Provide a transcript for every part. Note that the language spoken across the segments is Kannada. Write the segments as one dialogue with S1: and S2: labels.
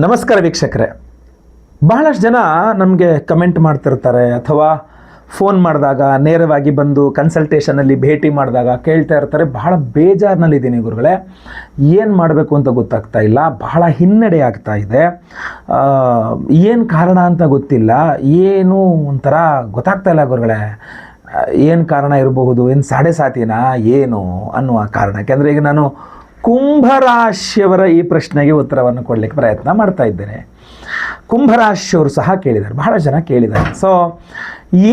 S1: ನಮಸ್ಕಾರ ವೀಕ್ಷಕರೇ. ಬಹಳಷ್ಟು ಜನ ನಮಗೆ ಕಮೆಂಟ್ ಮಾಡ್ತಿರ್ತಾರೆ ಅಥವಾ ಫೋನ್ ಮಾಡಿದಾಗ ನೇರವಾಗಿ ಬಂದು ಕನ್ಸಲ್ಟೇಷನಲ್ಲಿ ಭೇಟಿ ಮಾಡಿದಾಗ ಕೇಳ್ತಾ ಇರ್ತಾರೆ. ಬಹಳ ಬೇಜಾರಿನಲ್ಲಿದ್ದೀನಿ ಗುರುಗಳೇ. ಏನು ಮಾಡಬೇಕು ಅಂತ ಗೊತ್ತಾಗ್ತಾ ಇಲ್ಲ. ಬಹಳ ಹಿನ್ನಡೆ ಆಗ್ತಾ ಇದೆ. ಏನು ಕಾರಣ ಅಂತ ಗೊತ್ತಿಲ್ಲ. ಏನು ಒಂಥರ ಗೊತ್ತಾಗ್ತಾ ಇಲ್ಲ ಗುರುಗಳೇ. ಏನು ಕಾರಣ ಇರಬಹುದು? ಏನು ಸಾಡೆ ಸಾತಿನಾ? ಏನು ಅನ್ನುವ ಕಾರಣ ಯಾಕೆಂದರೆ ಈಗ ನಾನು ಕುಂಭರಾಶಿಯವರ ಈ ಪ್ರಶ್ನೆಗೆ ಉತ್ತರವನ್ನು ಕೊಡಲಿಕ್ಕೆ ಪ್ರಯತ್ನ ಮಾಡ್ತಾ ಇದ್ದೇನೆ. ಕುಂಭರಾಶಿಯವರು ಸಹ ಕೇಳಿದ್ದಾರೆ, ಬಹಳ ಜನ ಕೇಳಿದ್ದಾರೆ. ಸೊ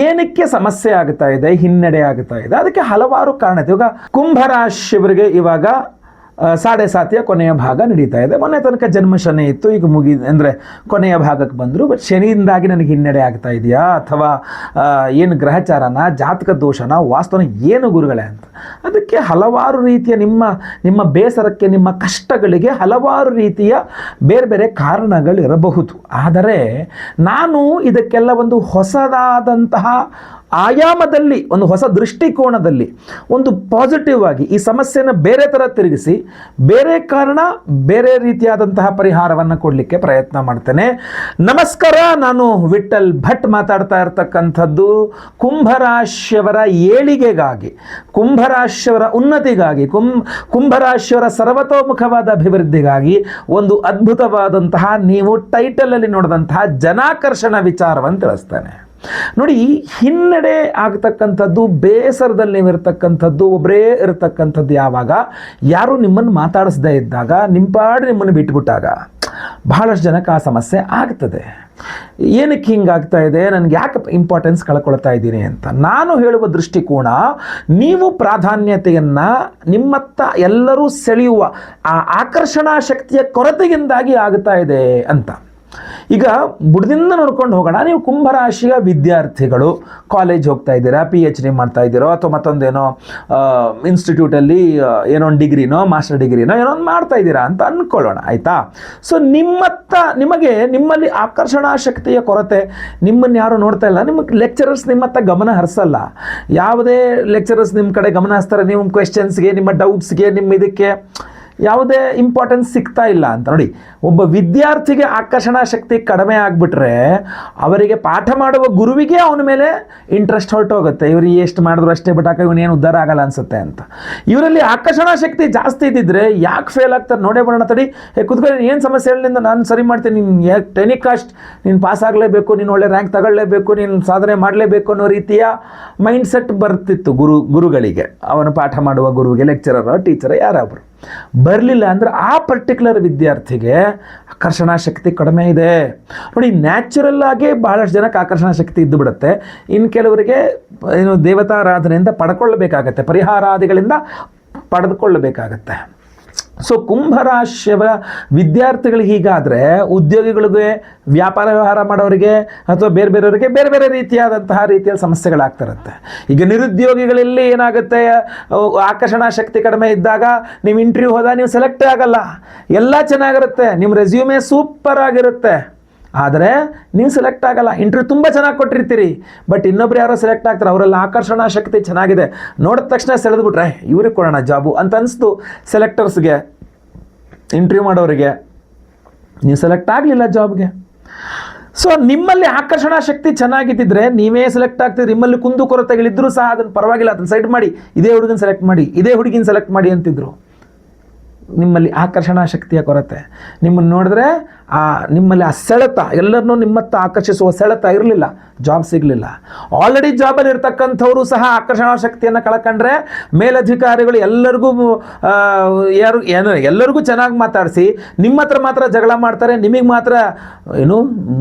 S1: ಏನಕ್ಕೆ ಸಮಸ್ಯೆ ಆಗ್ತಾ ಇದೆ, ಹಿನ್ನಡೆ ಆಗ್ತಾ ಇದೆ, ಅದಕ್ಕೆ ಹಲವಾರು ಕಾರಣ ಇದೆ ಇವಾಗ ಕುಂಭರಾಶಿಯವರಿಗೆ ಇವಾಗ ಸಾಡೆ ಸಾತಿಯ ಕೊನೆಯ ಭಾಗ ನಡೀತಾ ಇದೆ. ಮೊನ್ನೆ ತನಕ ಜನ್ಮ ಶನಿ ಇತ್ತು, ಈಗ ಮುಗಿ, ಅಂದರೆ ಕೊನೆಯ ಭಾಗಕ್ಕೆ ಬಂದರು ಬಟ್ ಶನಿಯಿಂದಾಗಿ ನನಗೆ ಹಿನ್ನಡೆ ಆಗ್ತಾ ಇದೆಯಾ? ಅಥವಾ ಏನು ಗ್ರಹಚಾರನ, ಜಾತಕ ದೋಷನ, ವಾಸ್ತವನ ಏನು ಗುರುಗಳೇ ಅಂತ. ಅದಕ್ಕೆ ಹಲವಾರು ರೀತಿಯ ನಿಮ್ಮ ನಿಮ್ಮ ಬೇಸರಕ್ಕೆ, ನಿಮ್ಮ ಕಷ್ಟಗಳಿಗೆ ಹಲವಾರು ರೀತಿಯ ಬೇರೆ ಬೇರೆ ಕಾರಣಗಳಿರಬಹುದು. ಆದರೆ, ನಾನು ಇದಕ್ಕೆಲ್ಲ ಒಂದು ಹೊಸದಾದಂತಹ ಆಯಾಮದಲ್ಲಿ, ಒಂದು ಹೊಸ ದೃಷ್ಟಿಕೋನದಲ್ಲಿ, ಒಂದು ಪಾಸಿಟಿವ್ ಆಗಿ ಈ ಸಮಸ್ಯೆನ ಬೇರೆ ಥರ ತಿರುಗಿಸಿ, ಬೇರೆ ಕಾರಣ, ಬೇರೆ ರೀತಿಯಾದಂತಹ ಪರಿಹಾರವನ್ನು ಕೊಡಲಿಕ್ಕೆ ಪ್ರಯತ್ನ ಮಾಡ್ತೇನೆ. ನಮಸ್ಕಾರ, ನಾನು ವಿಠಲ್ ಭಟ್ ಮಾತಾಡ್ತಾ ಇರ್ತಕ್ಕಂಥದ್ದು. ಕುಂಭರಾಶಿಯವರ ಏಳಿಗೆಗಾಗಿ, ಕುಂಭರಾಶಿಯವರ ಉನ್ನತಿಗಾಗಿ, ಕುಂ, ಕುಂಭರಾಶಿಯವರ ಸರ್ವತೋಮುಖವಾದ ಅಭಿವೃದ್ಧಿಗಾಗಿ ಒಂದು ಅದ್ಭುತವಾದಂತಹ, ನೀವು ಟೈಟಲಲ್ಲಿ ನೋಡಿದಂತಹ ಜನಾಕರ್ಷಣ ವಿಚಾರವನ್ನು ತಿಳಿಸ್ತೇನೆ. ನೋಡಿ, ಹಿನ್ನಡೆ ಆಗ್ತಕ್ಕಂಥದ್ದು, ಬೇಸರದಲ್ಲಿ ನೀವು ಇರ್ತಕ್ಕಂಥದ್ದು ಒಬ್ಬರೇ ಇರತಕ್ಕಂಥದ್ದು ಯಾವಾಗ? ಯಾರು ನಿಮ್ಮನ್ನು ಮಾತಾಡಿಸದೇ ಇದ್ದಾಗ ನಿಂಪಾಡು ನಿಮ್ಮನ್ನು ಬಿಟ್ಬಿಟ್ಟಾಗ, ಬಹಳಷ್ಟು ಜನಕ್ಕೆ ಆ ಸಮಸ್ಯೆ ಆಗ್ತದೆ. ಏನಕ್ಕೆ ಹಿಂಗಾಗ್ತಾ ಇದೆ? ನನಗೆ ಯಾಕೆ ಇಂಪಾರ್ಟೆನ್ಸ್ ಕಳ್ಕೊಳ್ತಾ ಇದ್ದೀನಿ ಅಂತ. ನಾನು ಹೇಳುವ ದೃಷ್ಟಿಕೋನ, ನೀವು ಪ್ರಾಧಾನ್ಯತೆಯನ್ನು ನಿಮ್ಮತ್ತ ಎಲ್ಲರೂ ಸೆಳೆಯುವ ಆ ಆಕರ್ಷಣಾ ಶಕ್ತಿಯ ಕೊರತೆಯಿಂದಾಗಿ ಆಗ್ತಾ ಇದೆ ಅಂತ. ಈಗ ಬುಡದಿಂದ ನೋಡ್ಕೊಂಡು ಹೋಗೋಣ. ನೀವು ಕುಂಭರಾಶಿಯ ವಿದ್ಯಾರ್ಥಿಗಳು ಕಾಲೇಜ್ ಹೋಗ್ತಾ ಇದ್ದೀರಾ ಪಿ ಎಚ್ ಡಿ ಮಾಡ್ತಾ ಇದ್ದೀರೋ, ಅಥವಾ ಮತ್ತೊಂದೇನೋ ಇನ್ಸ್ಟಿಟ್ಯೂಟಲ್ಲಿ ಏನೋ ಒಂದು ಡಿಗ್ರಿನೋ ಮಾಸ್ಟರ್ ಡಿಗ್ರಿನೋ ಏನೋ ಒಂದು ಮಾಡ್ತಾ ಇದ್ದೀರಾ ಅಂತ ಅಂದ್ಕೊಳ್ಳೋಣ ಆಯಿತಾ? ಸೊ ನಿಮ್ಮತ್ತ, ನಿಮಗೆ ನಿಮ್ಮಲ್ಲಿ ಆಕರ್ಷಣಾ ಶಕ್ತಿಯ ಕೊರತೆ ನಿಮ್ಮನ್ನು ಯಾರು ನೋಡ್ತಾ ಇಲ್ಲ. ನಿಮಗೆ ಲೆಕ್ಚರರ್ಸ್ ನಿಮ್ಮತ್ತ ಗಮನ ಹರಿಸಲ್ಲ. ಯಾವುದೇ ಲೆಕ್ಚರರ್ಸ್ ನಿಮ್ಮ ಕಡೆ ಗಮನ ಹರಿಸ್ತಾರೆ. ನಿಮ್ಮ ಕ್ವೆಶನ್ಸ್ಗೆ ನಿಮ್ಮ ಡೌಟ್ಸ್ಗೆ ನಿಮ್ಮ ಇದಕ್ಕೆ ಯಾವುದೇ ಇಂಪಾರ್ಟೆನ್ಸ್ ಸಿಗ್ತಾ ಇಲ್ಲ ಅಂತ. ನೋಡಿ, ಒಬ್ಬ ವಿದ್ಯಾರ್ಥಿಗೆ ಆಕರ್ಷಣಾ ಶಕ್ತಿ ಕಡಿಮೆ ಆಗಿಬಿಟ್ರೆ ಅವರಿಗೆ ಪಾಠ ಮಾಡುವ ಗುರುವಿಗೆ ಅವನ ಮೇಲೆ ಇಂಟ್ರೆಸ್ಟ್ ಹೊರಟೋಗುತ್ತೆ. ಇವರು ಎಷ್ಟು ಮಾಡಿದ್ರು ಅಷ್ಟೇ ಬಿಟ್ಟಾಕ ಇವನೇನು ಉದ್ಧಾರ ಆಗಲ್ಲ ಅನ್ಸುತ್ತೆ ಅಂತ. ಇವರಲ್ಲಿ ಆಕರ್ಷಣಾ ಶಕ್ತಿ ಜಾಸ್ತಿ ಇದ್ದಿದ್ರೆ ಯಾಕೆ ಫೇಲ್ ಆಗ್ತಾರೆ ನೋಡೇ ಬರೋಣ ತಡಿ. ಹೇ ಕುತ್ಕೊಂಡು ಏನು ಸಮಸ್ಯೆ ಹೇಳಿಂದ ನಾನು ಸರಿ ಮಾಡ್ತೀನಿ. ನೀನು ಟೆನಿಕ್ ಕಾಸ್ಟ್ ನೀನು ಪಾಸ್ ಆಗಲೇಬೇಕು, ನೀನು ಒಳ್ಳೆ ರ್ಯಾಂಕ್ ತಗೊಳ್ಳೇಬೇಕು ನೀನು ಸಾಧನೆ ಮಾಡಲೇಬೇಕು ಅನ್ನೋ ರೀತಿಯ ಮೈಂಡ್ ಸೆಟ್ ಬರ್ತಿತ್ತು ಗುರು, ಗುರುಗಳಿಗೆ. ಅವನು ಪಾಠ ಮಾಡುವ ಗುರುವಿಗೆ ಲೆಕ್ಚರರ ಟೀಚರ್ ಯಾರೊಬ್ಬರು ಬರಲಿಲ್ಲ ಅಂದರೆ ಆ ಪರ್ಟಿಕ್ಯುಲರ್ ವಿದ್ಯಾರ್ಥಿಗೆ ಆಕರ್ಷಣಾ ಶಕ್ತಿ ಕಡಿಮೆ ಇದೆ. ನೋಡಿ ನ್ಯಾಚುರಲ್ ಆಗಿ ಬಹಳಷ್ಟು ಜನಕ್ಕೆ ಆಕರ್ಷಣಾ ಶಕ್ತಿ ಇದ್ದು ಬಿಡುತ್ತೆ. ಇನ್ನು ಕೆಲವರಿಗೆ, ಏನು ದೇವತಾರಾಧನೆಯಿಂದ ಪಡ್ಕೊಳ್ಳಬೇಕಾಗತ್ತೆ ಪರಿಹಾರಾದಿಗಳಿಂದ ಪಡೆದುಕೊಳ್ಳಬೇಕಾಗತ್ತೆ ಸೊ ಕುಂಭರಾಶಿಯವರ ವಿದ್ಯಾರ್ಥಿಗಳಿಗೆ ಹೀಗಾದರೆ ಉದ್ಯೋಗಿಗಳಿಗೆ ವ್ಯಾಪಾರ ವ್ಯವಹಾರ ಮಾಡೋರಿಗೆ ಅಥವಾ ಬೇರೆ ಬೇರೆಯವರಿಗೆ ಬೇರೆ ಬೇರೆ ರೀತಿಯಾದಂತಹ ರೀತಿಯಲ್ಲಿ ಸಮಸ್ಯೆಗಳಾಗ್ತಿರುತ್ತೆ. ಈಗ ನಿರುದ್ಯೋಗಿಗಳಲ್ಲಿ ಏನಾಗುತ್ತೆ? ಆಕರ್ಷಣಾ ಶಕ್ತಿ ಕಡಿಮೆ ಇದ್ದಾಗ ನೀವು ಇಂಟರ್ವ್ಯೂ ಹೋದಾಗ ನೀವು ಸೆಲೆಕ್ಟೇ ಆಗಲ್ಲ. ಎಲ್ಲ ಚೆನ್ನಾಗಿರುತ್ತೆ. ನಿಮ್ಮ ರೆಸ್ಯೂಮೆ ಸೂಪರ್ ಆಗಿರುತ್ತೆ. ಆದರೆ ನೀವು ಸೆಲೆಕ್ಟ್ ಆಗಲ್ಲ. ಇಂಟರ್ವ್ಯೂ ತುಂಬ ಚೆನ್ನಾಗಿ ಕೊಟ್ಟಿರ್ತೀರಿ. ಬಟ್ ಇನ್ನೊಬ್ರು ಯಾರೋ ಸೆಲೆಕ್ಟ್ ಆಗ್ತಾರೆ, ಅವರೆಲ್ಲ ಆಕರ್ಷಣಾ ಶಕ್ತಿ ಚೆನ್ನಾಗಿದೆ. ನೋಡಿದ ತಕ್ಷಣ ಸೆಳೆದ್ಬಿಟ್ರೆ ಇವ್ರಿಗೆ ಕೊಡೋಣ ಜಾಬು ಅಂತ ಅನಿಸ್ತು ಸೆಲೆಕ್ಟರ್ಸ್ಗೆ ಇಂಟರ್ವ್ಯೂ ಮಾಡೋರಿಗೆ. ನೀವು ಸೆಲೆಕ್ಟ್ ಆಗಲಿಲ್ಲ ಜಾಬ್ಗೆ ಸೊ ನಿಮ್ಮಲ್ಲಿ ಆಕರ್ಷಣಾ ಶಕ್ತಿ ಚೆನ್ನಾಗಿದ್ದಿದ್ರೆ, ನೀವೇ ಸೆಲೆಕ್ಟ್ ಆಗ್ತಿದ್ರಿ. ನಿಮ್ಮಲ್ಲಿ ಕುಂದು ಕೊರತೆಗಳಿದ್ದರೂ ಸಹ ಅದನ್ನು ಪರವಾಗಿಲ್ಲ, ಅದನ್ನು ಸೈಡ್ ಮಾಡಿ. ಇದೇ ಹುಡುಗನ ಸೆಲೆಕ್ಟ್ ಮಾಡಿ, ಇದೇ ಹುಡುಗಿನ ಸೆಲೆಕ್ಟ್ ಮಾಡಿ ಅಂತಿದ್ರು. ನಿಮ್ಮಲ್ಲಿ ಆಕರ್ಷಣಾ ಶಕ್ತಿಯ ಕೊರತೆ. ನಿಮ್ಮನ್ನು ನೋಡಿದ್ರೆ ಆ ನಿಮ್ಮಲ್ಲಿ ಆ ಸೆಳೆತ, ಎಲ್ಲರನ್ನೂ ನಿಮ್ಮತ್ತ ಆಕರ್ಷಿಸುವ ಸೆಳೆತ ಇರಲಿಲ್ಲ ಜಾಬ್ ಸಿಗಲಿಲ್ಲ. ಆಲ್ರೆಡಿ ಜಾಬಲ್ಲಿ ಇರ್ತಕ್ಕಂಥವರು ಸಹ ಆಕರ್ಷಣಾ ಶಕ್ತಿಯನ್ನು ಕಳ್ಕೊಂಡ್ರೆ ಮೇಲಧಿಕಾರಿಗಳು ಎಲ್ಲರಿಗೂ ಯಾರು, ಏನು, ಎಲ್ಲರಿಗೂ ಚೆನ್ನಾಗಿ ಮಾತಾಡಿಸಿ ನಿಮ್ಮ ಹತ್ರ ಮಾತ್ರ ಜಗಳ ಮಾಡ್ತಾರೆ, ನಿಮಗೆ ಮಾತ್ರ, ಏನು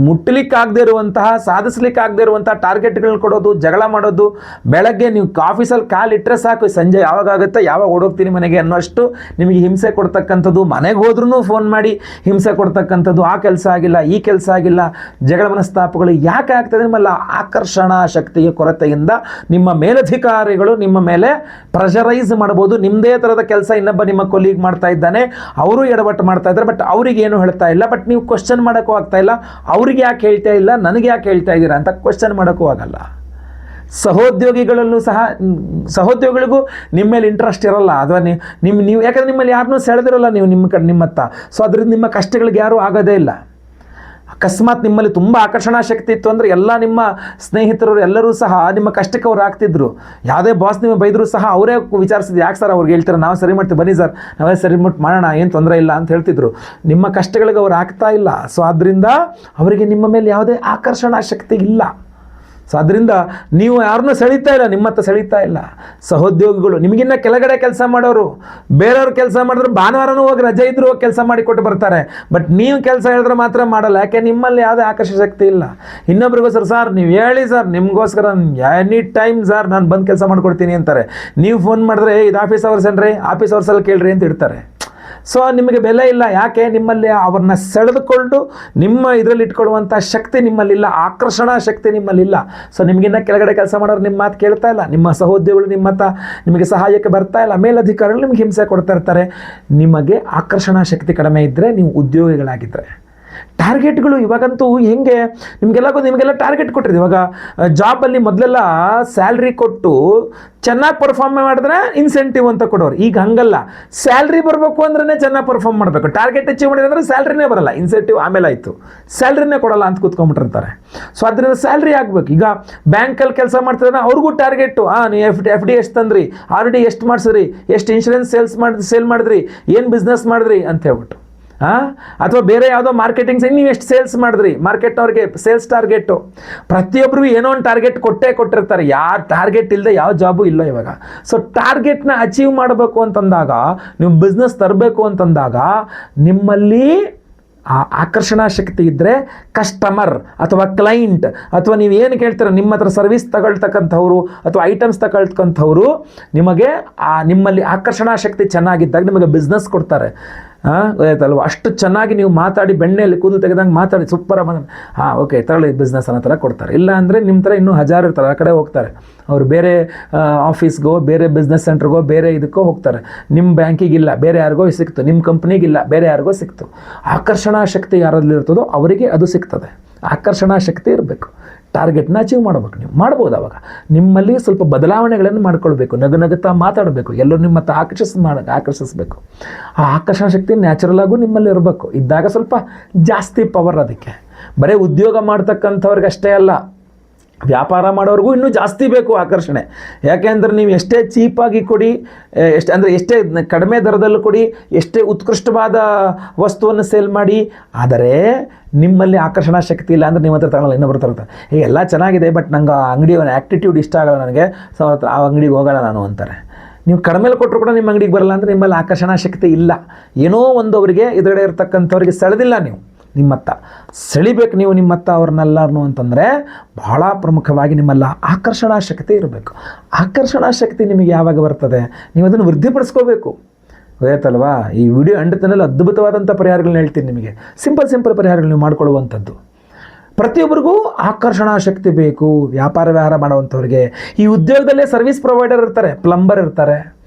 S1: ಮುಟ್ಟಲಿಕ್ಕಾಗದೇ ಇರುವಂತಹ, ಸಾಧಿಸ್ಲಿಕ್ಕಾಗದೇ ಇರುವಂತಹ ಟಾರ್ಗೆಟ್ಗಳನ್ನ ಕೊಡೋದು, ಜಗಳ ಮಾಡೋದು, ಬೆಳಗ್ಗೆ ನೀವು ಆಫೀಸಲ್ಲಿ ಕಾಲಿಟ್ಟರೆ ಸಾಕು, ಸಂಜೆ ಯಾವಾಗ ಆಗುತ್ತೆ, ಯಾವಾಗ ಓಡೋಗ್ತೀನಿ ಮನೆಗೆ ಅನ್ನೋಷ್ಟು ನಿಮಗೆ ಹಿಂಸೆ ಕೊಡ್ತಕ್ಕಂಥದ್ದು, ಮನೆಗೆ ಹೋದ್ರೂ ಫೋನ್ ಮಾಡಿ ಹಿಂಸೆ ಕೊಡ್ತಕ್ಕಂಥದ್ದು. ಆ ಕೆಲಸ ಆಗಿಲ್ಲ, ಈ ಕೆಲಸ ಆಗಿಲ್ಲ. ಜಗಳ ಮನಸ್ತಾಪಗಳು ಯಾಕೆ ಆಗ್ತದೆ? ನಿಮ್ಮಲ್ಲ ಆಕರ್ಷಣಾ ಶಕ್ತಿಯ ಕೊರತೆಯಿಂದ ನಿಮ್ಮ ಮೇಲಧಿಕಾರಿಗಳು ನಿಮ್ಮ ಮೇಲೆ ಪ್ರೆಷರೈಸ್ ಮಾಡ್ಬೋದು. ನಿಮ್ಮದೇ ಥರದ ಕೆಲಸ ಇನ್ನೊಬ್ಬ ನಿಮ್ಮ ಕೊಲೀಗ್ ಮಾಡ್ತಾ ಇದ್ದಾನೆ. ಅವರು ಎಡವಟ್ಟು ಮಾಡ್ತಾ ಇದ್ದಾರೆ ಬಟ್ ಅವ್ರಿಗೆ ಏನು ಹೇಳ್ತಾ ಇಲ್ಲ? ಬಟ್ ನೀವು ಕ್ವಶನ್ ಮಾಡೋಕ್ಕೂ ಆಗ್ತಾ ಇಲ್ಲ. ಅವ್ರಿಗೆ ಯಾಕೆ ಹೇಳ್ತಾ ಇಲ್ಲ? ನನಗೆ ಯಾಕೆ ಹೇಳ್ತಾ ಇದ್ದೀರಾ ಅಂತ ಕ್ವಶನ್ ಮಾಡೋಕ್ಕೂ ಆಗಲ್ಲ. ಸಹೋದ್ಯೋಗಿಗಳಲ್ಲೂ ಸಹ ಸಹೋದ್ಯೋಗಿಗಳಿಗೂ ನಿಮ್ಮ ಮೇಲೆ ಇಂಟ್ರೆಸ್ಟ್ ಇರಲ್ಲ. ಅಥವಾ ನಿಮ್ಮ ನೀವು, ಯಾಕಂದ್ರೆ ನಿಮ್ಮಲ್ಲಿ ಯಾರನ್ನೂ ಸೆಳೆದಿರಲ್ಲ ನೀವು ನಿಮ್ಮ ಕಡೆ ನಿಮ್ಮತ್ತ ಸೊ ಅದರಿಂದ ನಿಮ್ಮ ಕಷ್ಟಗಳಿಗೆ ಯಾರೂ ಆಗೋದೇ ಇಲ್ಲ. ಅಕಸ್ಮಾತ್ ನಿಮ್ಮಲ್ಲಿ ತುಂಬ ಆಕರ್ಷಣಾ ಶಕ್ತಿ ಇತ್ತು ಅಂದರೆ ಎಲ್ಲ ನಿಮ್ಮ ಸ್ನೇಹಿತರು ಎಲ್ಲರೂ ಸಹ ನಿಮ್ಮ ಕಷ್ಟಕ್ಕೆ ಅವ್ರು ಆಗ್ತಿದ್ರು. ಯಾವುದೇ ಬಾಸ್ ನಿಮಗೆ ಬೈದರೂ ಸಹ ಅವರೇ ವಿಚಾರಿಸಿದ್ರು, ಯಾಕೆ ಸರ್ ಅವ್ರಿಗೆ ಹೇಳ್ತಾರೆ? ನಾವು ಸರಿ ಮಾಡ್ತೀವಿ, ಬನ್ನಿ ಸರ್. ನಾವೇ ಸರಿ ಮುಟ್ಟು ಮಾಡೋಣ, ಏನು ತೊಂದರೆ ಇಲ್ಲ ಅಂತ ಹೇಳ್ತಿದ್ರು. ನಿಮ್ಮ ಕಷ್ಟಗಳಿಗೆ ಅವ್ರು ಆಗ್ತಾ ಇಲ್ಲ. ಸೊ ಆದ್ದರಿಂದ ಅವರಿಗೆ ನಿಮ್ಮ ಮೇಲೆ ಯಾವುದೇ ಆಕರ್ಷಣಾ ಶಕ್ತಿ ಇಲ್ಲ. ಸೊ ಅದರಿಂದ ನೀವು ಯಾರನ್ನೂ ಸೆಳೀತಾ ಇಲ್ಲ ನಿಮ್ಮ ಹತ್ರ ಸೆಳೀತಾ ಇಲ್ಲ. ಸಹೋದ್ಯೋಗಿಗಳು, ನಿಮಗಿನ್ನ ಕೆಳಗಡೆ ಕೆಲಸ ಮಾಡೋರು, ಬೇರೆಯವ್ರು ಕೆಲಸ ಮಾಡಿದ್ರೆ ಭಾನುವಾರನೂ ಹೋಗಿ ರಜೆ ಇದ್ದರೂ ಹೋಗಿ ಕೆಲಸ ಮಾಡಿ ಕೊಟ್ಟು ಬರ್ತಾರೆ. ಬಟ್ ನೀವು ಕೆಲಸ ಹೇಳಿದ್ರೆ ಮಾತ್ರ ಮಾಡಲ್ಲ, ಯಾಕೆ ನಿಮ್ಮಲ್ಲಿ ಯಾವುದೇ ಆಕರ್ಷ ಶಕ್ತಿ ಇಲ್ಲ. ಇನ್ನೊಬ್ರಿಗೋಸ್ಕರ, ಸರ್, ನೀವು ಹೇಳಿ, ಸರ್, ನಿಮಗೋಸ್ಕರ ಎನಿ ಟೈಮ್, ಸರ್, ನಾನು ಬಂದು ಕೆಲಸ ಮಾಡ್ಕೊಡ್ತೀನಿ ಅಂತಾರೆ. ನೀವು ಫೋನ್ ಮಾಡಿದ್ರೆ ಇದು ಆಫೀಸ್ ಅವರ್ಸ್ ಏನ್ರಿ? ಆಫೀಸ್ ಅವರ್ಸಲ್ಲಿ ಕೇಳ್ರಿ ಅಂತ ಇಡ್ತಾರೆ. ಸೊ ನಿಮಗೆ ಬೆಲೆ ಇಲ್ಲ. ಯಾಕೆ? ನಿಮ್ಮಲ್ಲಿ ಅವ್ರನ್ನ ಸೆಳೆದುಕೊಂಡು ನಿಮ್ಮ ಇದರಲ್ಲಿ ಇಟ್ಕೊಳ್ಳುವಂಥ ಶಕ್ತಿ ನಿಮ್ಮಲ್ಲಿಲ್ಲ ಆಕರ್ಷಣಾ ಶಕ್ತಿ ನಿಮ್ಮಲ್ಲಿಲ್ಲ ಸೊ ನಿಮಗಿನ್ನ ಕೆಳಗಡೆ ಕೆಲಸ ಮಾಡೋರು ನಿಮ್ಮ ಮಾತು ಕೇಳ್ತಾ ಇಲ್ಲ. ನಿಮ್ಮ ಸಹೋದ್ಯೋಗಿಗಳು ನಿಮ್ಮ ಹತ್ರ ನಿಮಗೆ ಸಹಾಯಕ್ಕೆ ಬರ್ತಾ ಇಲ್ಲ. ಮೇಲಧಿಕಾರಿಗಳು ನಿಮ್ಗೆ ಹಿಂಸೆ ಕೊಡ್ತಾ ಇರ್ತಾರೆ. ನಿಮಗೆ ಆಕರ್ಷಣಾ ಶಕ್ತಿ ಕಡಿಮೆ ಇದ್ದರೆ ನೀವು ಉದ್ಯೋಗಿಗಳಾಗಿದ್ದರೆ ಟಾರ್ಗೆಟ್ಗಳು ಇವಾಗಂತೂ ಹೆಂಗೆ? ನಿಮಗೆಲ್ಲ ಗೊತ್ತು, ನಿಮಗೆಲ್ಲ ಟಾರ್ಗೆಟ್ ಕೊಟ್ಟಿರ್ತೀವಿ ಇವಾಗ ಜಾಬಲ್ಲಿ ಮೊದಲೆಲ್ಲ ಸ್ಯಾಲ್ರಿ ಕೊಟ್ಟು ಚೆನ್ನಾಗಿ ಪರ್ಫಾರ್ಮ್ ಮಾಡಿದ್ರೆ ಇನ್ಸೆಂಟಿವ್ ಅಂತ ಕೊಡೋರು. ಈಗ ಹಂಗಲ್ಲ. ಸ್ಯಾಲ್ರಿ ಬರಬೇಕು ಅಂದ್ರೆ ಚೆನ್ನಾಗಿ ಪರ್ಫಾರ್ಮ್ ಮಾಡಬೇಕು. ಟಾರ್ಗೆಟ್ ಅಚೀವ್ ಮಾಡಿದ್ರೆ ಅಂದರೆ ಸ್ಯಾಲ್ರಿನೇ ಬರಲ್ಲ. ಇನ್ಸೆಂಟಿವ್ ಆಮೇಲೆ ಆಯಿತು. ಸ್ಯಾಲ್ರಿನೇ ಕೊಡಲ್ಲ ಅಂತ ಕೂತ್ಕೊಂಡ್ಬಿಟ್ಟಿರ್ತಾರೆ. ಸೊ ಅದರಿಂದ ಸ್ಯಾಲ್ರಿ ಆಗಬೇಕು. ಈಗ ಬ್ಯಾಂಕಲ್ಲಿ ಕೆಲಸ ಮಾಡ್ತಿದ್ರೆ ಅವ್ರಿಗೂ ಟಾರ್ಗೆಟು ಹಾಂ ನೀವು ಎಫ್ ಎಫ್ ಡಿ ಎಷ್ಟು ತಂದ್ರಿ? ಆರ್ ಡಿ ಎಷ್ಟು ಮಾಡಿಸಿದ್ರಿ? ಎಷ್ಟು ಇನ್ಶೂರೆನ್ಸ್ ಸೇಲ್ಸ್ ಮಾಡಿ ಸೇಲ್ ಮಾಡಿದ್ರಿ? ಏನು ಬಿಸ್ನೆಸ್ ಮಾಡಿದ್ರಿ? ಅಂತ ಹೇಳ್ಬಿಟ್ಟು. ಹಾಂ? ಅಥವಾ ಬೇರೆ ಯಾವುದೋ ಮಾರ್ಕೆಟಿಂಗ್ಸ್ ನೀವು ಎಷ್ಟು ಸೇಲ್ಸ್ ಮಾಡಿದ್ರಿ? ಮಾರ್ಕೆಟ್ನವ್ರಿಗೆ ಸೇಲ್ಸ್ ಟಾರ್ಗೆಟು ಪ್ರತಿಯೊಬ್ಬರು ಏನೋ ಒಂದು ಟಾರ್ಗೆಟ್ ಕೊಟ್ಟೇ ಕೊಟ್ಟಿರ್ತಾರೆ. ಯಾರು ಟಾರ್ಗೆಟ್ ಇಲ್ಲದೆ ಯಾವ ಜಾಬು ಇಲ್ಲ ಇವಾಗ. ಸೊ ಟಾರ್ಗೆಟ್ನ ಅಚೀವ್ ಮಾಡಬೇಕು ಅಂತಂದಾಗ, ನೀವು ಬಿಸ್ನೆಸ್ ತರಬೇಕು ಅಂತಂದಾಗ, ನಿಮ್ಮಲ್ಲಿ ಆ ಆಕರ್ಷಣಾ ಶಕ್ತಿ ಇದ್ದರೆ ಕಸ್ಟಮರ್ ಅಥವಾ ಕ್ಲೈಂಟ್ ಅಥವಾ ನೀವು ಏನು ಕೇಳ್ತೀರ, ನಿಮ್ಮ ಹತ್ರ ಸರ್ವಿಸ್ ತಗೊಳ್ತಕ್ಕಂಥವ್ರು ಅಥವಾ ಐಟಮ್ಸ್ ತಗೊಳ್ತಕ್ಕಂಥವ್ರು ನಿಮಗೆ ಆ ನಿಮ್ಮಲ್ಲಿ ಆಕರ್ಷಣಾ ಶಕ್ತಿ ಚೆನ್ನಾಗಿದ್ದಾಗ ನಿಮಗೆ ಬಿಸ್ನೆಸ್ ಕೊಡ್ತಾರೆ. ಆಯ್ತಲ್ವ ಅಷ್ಟು ಚೆನ್ನಾಗಿ ನೀವು ಮಾತಾಡಿ ಬೆಣ್ಣೆಯಲ್ಲಿ ಕೂದಲು ತೆಗೆದಂಗೆ ಮಾತಾಡಿ ಸೂಪರ್ ಹಾಂ ಓಕೆ ತಗೊಳ್ಳಿ ಬಿಸ್ನೆಸ್ ಅನ್ನೋ ಥರ ಕೊಡ್ತಾರೆ. ಇಲ್ಲ ಅಂದರೆ ನಿಮ್ಮ ಥರ ಇನ್ನೂ ಹಜಾರು ಇರ್ತಾರೆ, ಆ ಕಡೆ ಹೋಗ್ತಾರೆ. ಅವರು ಬೇರೆ ಆಫೀಸ್ಗೋ ಬೇರೆ ಬಿಸ್ನೆಸ್ ಸೆಂಟ್ರಿಗೋ ಬೇರೆ ಇದಕ್ಕೋ ಹೋಗ್ತಾರೆ. ನಿಮ್ಮ ಬ್ಯಾಂಕಿಗಿಲ್ಲ ಬೇರೆ ಯಾರಿಗೋ ಸಿಕ್ತು. ನಿಮ್ಮ ಕಂಪ್ನಿಗಿಲ್ಲ ಬೇರೆ ಯಾರಿಗೋ ಸಿಕ್ತು. ಆಕರ್ಷಣಾ ಶಕ್ತಿ ಯಾರಲ್ಲಿರ್ತದೋ ಅವರಿಗೆ ಅದು ಸಿಗ್ತದೆ. ಆಕರ್ಷಣಾ ಶಕ್ತಿ ಇರಬೇಕು. ಟಾರ್ಗೆಟ್ನ ಅಚೀವ್ ಮಾಡಬೇಕು ನೀವು. ಮಾಡ್ಬೋದು ಅವಾಗ. ನಿಮ್ಮಲ್ಲಿ ಸ್ವಲ್ಪ ಬದಲಾವಣೆಗಳನ್ನು ಮಾಡ್ಕೊಳ್ಬೇಕು. ನಗು ನಗುತ್ತಾ ಮಾತಾಡಬೇಕು. ಎಲ್ಲರೂ ನಿಮ್ಮ ಹತ್ರ ಆಕರ್ಷಿಸ್ ಮಾಡ, ಆಕರ್ಷಿಸಬೇಕು. ಆ ಆಕರ್ಷಣ ಶಕ್ತಿ ನ್ಯಾಚುರಲ್ ಆಗು ನಿಮ್ಮಲ್ಲಿ ಇರಬೇಕು. ಇದ್ದಾಗ ಸ್ವಲ್ಪ ಜಾಸ್ತಿ ಪವರ್ ಅದಕ್ಕೆ. ಬರೀ ಉದ್ಯೋಗ ಮಾಡ್ತಕ್ಕಂಥವ್ರಿಗೆ ಅಷ್ಟೇ ಅಲ್ಲ. ವ್ಯಾಪಾರ ಮಾಡೋರಿಗೂ ಇನ್ನೂ ಜಾಸ್ತಿ ಬೇಕು ಆಕರ್ಷಣೆ. ಯಾಕೆಂದ್ರೆ ನೀವು ಎಷ್ಟೇ ಚೀಪಾಗಿ ಕೊಡಿ ಎಷ್ಟು ಅಂದರೆ ಎಷ್ಟೇ ಕಡಿಮೆ ದರದಲ್ಲಿ ಕೊಡಿ, ಎಷ್ಟೇ ಉತ್ಕೃಷ್ಟವಾದ ವಸ್ತುವನ್ನು ಸೇಲ್ ಮಾಡಿ, ಆದರೆ ನಿಮ್ಮಲ್ಲಿ ಆಕರ್ಷಣಾ ಶಕ್ತಿ ಇಲ್ಲ ಅಂದರೆ ನಿಮ್ಮ ಹತ್ರ ತಗೊಳ್ಳಲ್ಲ ಇನ್ನೊಬ್ಬರು ತರ್ತಾರೆ ಹೇ ಎಲ್ಲ ಚೆನ್ನಾಗಿದೆ, ಬಟ್ ನಂಗೆ ಆ ಅಂಗಡಿ ಆ್ಯಕ್ಟಿಟ್ಯೂಡ್ ಇಷ್ಟ ಆಗಲ್ಲ ನನಗೆ, ಸೊ ಆ ಅಂಗಡಿಗೆ ಹೋಗಲ್ಲ ನಾನು ಅಂತಾರೆ. ನೀವು ಕಡಿಮೆಲಿ ಕೊಟ್ಟರು ಕೂಡ ನಿಮ್ಮ ಅಂಗಡಿಗೆ ಬರಲ್ಲ ಅಂದರೆ ನಿಮ್ಮಲ್ಲಿ ಆಕರ್ಷಣಾ ಶಕ್ತಿ ಇಲ್ಲ. ಏನೋ ಒಂದು ಅವರಿಗೆ ಎದುರುಗಡೆ ಇರತಕ್ಕಂಥವ್ರಿಗೆ ಸೆಳೆದಿಲ್ಲ ನೀವು. ನಿಮ್ಮತ್ತ. ಸೆಳಿಬೇಕು ನೀವು ನಿಮ್ಮತ್ತ ಅವ್ರನ್ನೆಲ್ಲರನ್ನು ಅಂತಂದರೆ ಬಹಳ ಪ್ರಮುಖವಾಗಿ ನಿಮ್ಮಲ್ಲ ಆಕರ್ಷಣಾ ಶಕ್ತಿ ಇರಬೇಕು. ಆಕರ್ಷಣಾ ಶಕ್ತಿ ನಿಮಗೆ ಯಾವಾಗ ಬರ್ತದೆ? ನೀವು ಅದನ್ನು ವೃದ್ಧಿಪಡಿಸ್ಕೋಬೇಕು. ಗೊತ್ತಲ್ವಾ ಈ ವಿಡಿಯೋ ಅಂಡತನಲ್ಲಿ ಅದ್ಭುತವಾದಂಥ ಪರಿಹಾರಗಳನ್ನ ಹೇಳ್ತೀನಿ ನಿಮಗೆ. ಸಿಂಪಲ್ ಸಿಂಪಲ್ ಪರಿಹಾರಗಳು ನೀವು ಮಾಡ್ಕೊಳ್ಳುವಂಥದ್ದು. ಪ್ರತಿಯೊಬ್ಬರಿಗೂ ಆಕರ್ಷಣಾ ಶಕ್ತಿ ಬೇಕು. ವ್ಯಾಪಾರ ವ್ಯವಹಾರ ಮಾಡುವಂಥವ್ರಿಗೆ. ಈ ಉದ್ಯೋಗದಲ್ಲೇ ಸರ್ವಿಸ್ ಪ್ರೊವೈಡರ್ ಇರ್ತಾರೆ, ಪ್ಲಂಬರ್ ಇರ್ತಾರೆ.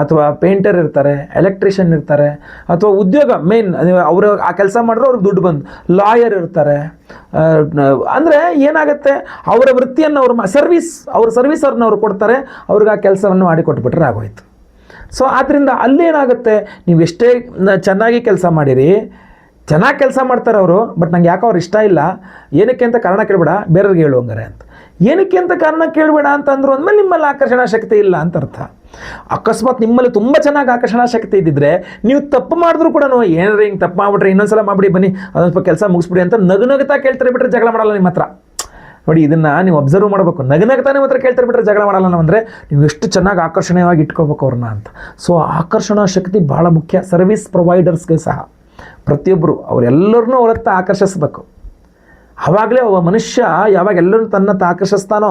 S1: ಅಥವಾ ಪೇಂಟರ್ ಇರ್ತಾರೆ ಎಲೆಕ್ಟ್ರಿಷಿಯನ್ ಇರ್ತಾರೆ, ಅಥವಾ ಉದ್ಯೋಗ ಮೇನ್ ಅವರು ಆ ಕೆಲಸ ಮಾಡಿದ್ರೆ ಅವ್ರಿಗೆ ದುಡ್ಡು ಬಂದು. ಲಾಯರ್ ಇರ್ತಾರೆ ಅಂದರೆ ಏನಾಗುತ್ತೆ, ಅವರ ವೃತ್ತಿಯನ್ನು ಅವ್ರ ಸರ್ವಿಸ್ ಅವ್ರ ಸರ್ವಿಸ್ ಅವ್ರನ್ನ ಅವ್ರು ಕೊಡ್ತಾರೆ, ಅವ್ರಿಗೆ ಆ ಕೆಲಸವನ್ನು ಮಾಡಿ ಕೊಟ್ಬಿಟ್ರೆ ಆಗೋಯ್ತು. ಸೊ ಆದ್ದರಿಂದ ಅಲ್ಲೇನಾಗುತ್ತೆ, ನೀವು ಎಷ್ಟೇ ಚೆನ್ನಾಗಿ ಕೆಲಸ ಮಾಡಿರಿ, ಚೆನ್ನಾಗಿ ಕೆಲಸ ಮಾಡ್ತಾರೆ ಅವರು ಬಟ್ ನಂಗೆ ಯಾಕೋ ಅವ್ರು ಇಷ್ಟ ಇಲ್ಲ, ಏನಕ್ಕೆ ಅಂತ ಕಾರಣ ಕೇಳಬೇಡ, ಬೇರೆಯವ್ರಿಗೆ ಹೇಳುವಂಗಾರೆ ಅಂತ. ಏನಕ್ಕೆ ಅಂತ ಕಾರಣ ಕೇಳಬೇಡ ಅಂತಂದ್ರು ಅಂದಮೇಲೆ ನಿಮ್ಮಲ್ಲಿ ಆಕರ್ಷಣಾ ಶಕ್ತಿ ಇಲ್ಲ ಅಂತ ಅರ್ಥ. ಅಕಸ್ಮಾತ್ ನಿಮ್ಮಲ್ಲಿ ತುಂಬ ಚೆನ್ನಾಗಿ ಆಕರ್ಷಣಾ ಶಕ್ತಿ ಇದ್ದಿದ್ರೆ ನೀವು ತಪ್ಪು ಮಾಡಿದ್ರು ಕೂಡ ಏನಾರ ಹಿಂಗೆ ತಪ್ಪು ಮಾಡ್ಬಿಟ್ರೆ ಇನ್ನೊಂದ್ಸಲ ಮಾಡ್ಬಿಡಿ, ಬನ್ನಿ, ಅದೊಂದು ಸ್ವಲ್ಪ ಕೆಲಸ ಮುಗಿಸ್ಬಿಡಿ ಅಂತ ನಗು ನಗುತ್ತಾ ಕೇಳ್ತಾರೆ ಬಿಟ್ಟರೆ ಜಗಳ ಮಾಡಲ್ಲ ನಿಮ್ಮ ಹತ್ರ. ನೋಡಿ, ಇದನ್ನು ನೀವು ಅಬ್ಸರ್ವ್ ಮಾಡಬೇಕು. ನಗನಗ್ತಾನೆ ಮಾತ್ರ ಕೇಳ್ತಾರೆ ಬಿಟ್ಟರೆ ಜಗಳ ಮಾಡಲ್ಲ ನಾವು ಅಂದರೆ ನೀವು ಎಷ್ಟು ಚೆನ್ನಾಗಿ ಆಕರ್ಷಣೀಯವಾಗಿ ಇಟ್ಕೋಬೇಕು ಅವ್ರನ್ನ ಅಂತ. ಸೊ ಆಕರ್ಷಣಾ ಶಕ್ತಿ ಭಾಳ ಮುಖ್ಯ. ಸರ್ವಿಸ್ ಪ್ರೊವೈಡರ್ಸ್ಗೆ ಸಹ. ಪ್ರತಿಯೊಬ್ಬರು ಅವರೆಲ್ಲರನ್ನೂ ಅವರತ್ತ ಆಕರ್ಷಿಸ್ಬೇಕು. ಆವಾಗಲೇ ಒಬ್ಬ ಮನುಷ್ಯ ಯಾವಾಗ ಎಲ್ಲರೂ ತನ್ನ ಆಕರ್ಷಿಸ್ತಾನೋ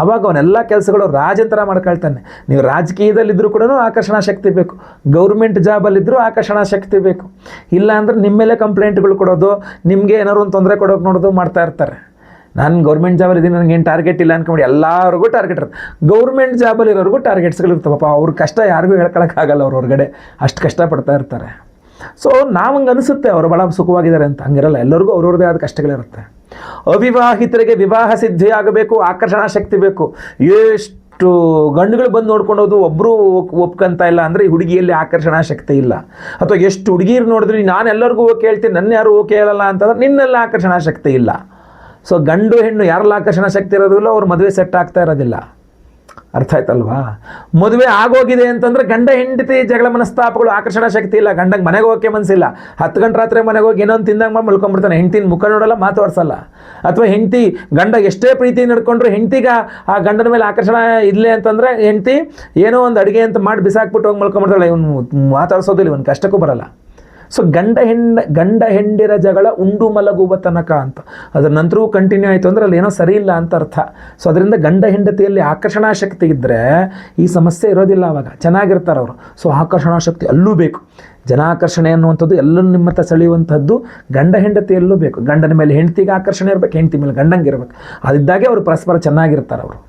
S1: ಆವಾಗ ಅವನೆಲ್ಲ ಕೆಲಸಗಳು ರಾಜಂತರ ಮಾಡ್ಕೊಳ್ತಾನೆ. ನೀವು ರಾಜಕೀಯದಲ್ಲಿದ್ದರೂ ಕೂಡ ಆಕರ್ಷಣಾ ಶಕ್ತಿ ಬೇಕು. ಗೌರ್ಮೆಂಟ್ ಜಾಬಲ್ಲಿದ್ದರೂ ಆಕರ್ಷಣಾ ಶಕ್ತಿ ಬೇಕು. ಇಲ್ಲ ಅಂದರೆ ನಿಮ್ಮ ಮೇಲೆ ಕಂಪ್ಲೇಂಟ್ಗಳು ಕೊಡೋದು, ನಿಮಗೆ ಏನಾದ್ರು ಒಂದು ತೊಂದರೆ ಕೊಡೋಕೆ ನೋಡೋದು ಮಾಡ್ತಾ ಇರ್ತಾರೆ. ನಾನು ಗೌರ್ಮೆಂಟ್ ಜಾಬಲ್ಲಿ ಇದ್ದೀನಿ ನನಗೆ ಏನು ಟಾರ್ಗೆಟ್ ಇಲ್ಲ ಅನ್ಕೊಂಡು ಎಲ್ಲರಿಗೂ ಟಾರ್ಗೆಟ್ ಇರುತ್ತೆ. ಗೌರ್ಮೆಂಟ್ ಜಾಬಲ್ಲಿ ಇರೋರಿಗೂ ಟಾರ್ಗೆಟ್ಸ್ಗಳು ಇರ್ತವೆ ಅವ್ರ ಕಷ್ಟ ಯಾರಿಗೂ ಹೇಳ್ಕೊಳಕ್ಕಾಗಲ್ಲ ಅವ್ರ ಹೊರಗಡೆ. ಅಷ್ಟು ಕಷ್ಟಪಡ್ತಾ ಇರ್ತಾರೆ. ಸೊ ನಾವು ಹಂಗೆ ಅನಿಸುತ್ತೆ ಅವರು ಭಾಳ ಸುಖವಾಗಿದ್ದಾರೆ ಅಂತ. ಹಂಗಿರಲ್ಲ, ಎಲ್ಲರಿಗೂ ಅವ್ರವ್ರದೇ ಆದ ಕಷ್ಟಗಳಿರುತ್ತೆ. ಅವಿವಾಹಿತರಿಗೆ ವಿವಾಹ ಸಿದ್ಧಿ ಆಗಬೇಕು ಆಕರ್ಷಣಾ ಶಕ್ತಿ ಬೇಕು. ಎಷ್ಟು ಗಂಡುಗಳು ಬಂದು ನೋಡ್ಕೊಂಡು ಹೋದು ಒಬ್ಬರು ಒಪ್ಕೊಂತ ಇಲ್ಲ ಅಂದರೆ ಈ ಹುಡುಗಿಯಲ್ಲಿ ಆಕರ್ಷಣಾ ಶಕ್ತಿ ಇಲ್ಲ. ಅಥವಾ ಎಷ್ಟು ಹುಡುಗಿರು ನೋಡಿದ್ರಿ ನಾನು ಎಲ್ಲರಿಗೂ ಓಕೆ ಹೇಳ್ತೀನಿ ನನ್ನ ಯಾರು ಓಕೆ ಹೇಳಲ್ಲ ಅಂತಂದ್ರೆ ನಿನ್ನೆಲ್ಲ ಆಕರ್ಷಣಾ ಶಕ್ತಿ ಇಲ್ಲ. ಸೊ ಗಂಡು ಹೆಣ್ಣು ಯಾರಲ್ಲ ಆಕರ್ಷಣಾ ಶಕ್ತಿ ಇರೋದಿಲ್ಲ, ಅವ್ರ ಮದುವೆ ಸೆಟ್ ಆಗ್ತಾ ಇರೋದಿಲ್ಲ. ಅರ್ಥ ಆಯ್ತಲ್ವಾ ಮದುವೆ ಆಗೋಗಿದೆ ಅಂತಂದ್ರೆ ಗಂಡ ಹೆಂಡತಿ ಜಗಳ ಮನಸ್ತಾಪಗಳು ಆಕರ್ಷಣಾ ಶಕ್ತಿ ಇಲ್ಲ. ಗಂಡಂಗೆ ಮನೆಗೆ ಹೋಗೋಕೆ ಮನಸ್ಸಿಲ್ಲ ಹತ್ತು ಗಂಟೆ ರಾತ್ರಿ ಮನೆಗೆ ಹೋಗಿ ಏನೋ ತಿಂದಂಗೆ ಮಾಡಿ ಮಲ್ಕೊಂಡ್ಬಿಡ್ತಾನೆ ಹೆಂಡ್ತಿನ ಮುಖ ನೋಡಲ್ಲ ಮಾತಾಡ್ಸಲ್ಲ ಅಥವಾ ಹೆಂಡತಿ ಗಂಡ ಎಷ್ಟೇ ಪ್ರೀತಿ ನಡ್ಕೊಂಡ್ರು ಹೆಂಡತಿಗ ಆ ಗಂಡನ ಮೇಲೆ ಆಕರ್ಷಣೆ ಇಲ್ಲೇ ಅಂತಂದ್ರೆ ಹೆಂಡ್ತಿ ಏನೋ ಒಂದು ಅಡುಗೆ ಅಂತ ಮಾಡಿ ಬಿಸಾಕ್ಬಿಟ್ಟು ಹೋಗಿ ಮಲ್ಕೊಂಡ್ಬಿಡ್ತಾಳೆ ಇವನು ಮಾತಾಡ್ಸೋದಿಲ್ಲ, ಇವನು ಕಷ್ಟಕ್ಕೂ ಬರಲ್ಲ. ಸೊ ಗಂಡ ಹೆಂಡ ಗಂಡ ಹೆಂಡಿರ ಜಗಳ ಉಂಡು ಮಲಗುವ ತನಕ ಅಂತ. ಅದರ ನಂತರವೂ ಕಂಟಿನ್ಯೂ ಆಯಿತು ಅಂದರೆ ಅಲ್ಲಿ ಏನೋ ಸರಿ ಇಲ್ಲ ಅಂತ ಅರ್ಥ. ಸೊ ಅದರಿಂದ ಗಂಡ ಹೆಂಡತಿಯಲ್ಲಿ ಆಕರ್ಷಣಾ ಶಕ್ತಿ ಇದ್ದರೆ ಈ ಸಮಸ್ಯೆ ಇರೋದಿಲ್ಲ ಅವಾಗ. ಚೆನ್ನಾಗಿರ್ತಾರೆ ಅವರು. ಸೊ ಆಕರ್ಷಣಾ ಶಕ್ತಿ ಅಲ್ಲೂ ಬೇಕು. ಜನಾಕರ್ಷಣೆ ಅನ್ನುವಂಥದ್ದು ಎಲ್ಲರೂ ನಿಮ್ಮ ಹತ್ರ ಸೆಳೆಯುವಂಥದ್ದು ಗಂಡ ಹೆಂಡತಿಯಲ್ಲೂ ಬೇಕು. ಗಂಡನ ಮೇಲೆ ಹೆಂಡತಿಗೆ ಆಕರ್ಷಣೆ ಇರಬೇಕು, ಹೆಂಡತಿ ಮೇಲೆ ಗಂಡಂಗೆ ಇರಬೇಕು. ಅದಿದ್ದಾಗೆ ಅವರು ಪರಸ್ಪರ ಚೆನ್ನಾಗಿರ್ತಾರೆ ಅವರು.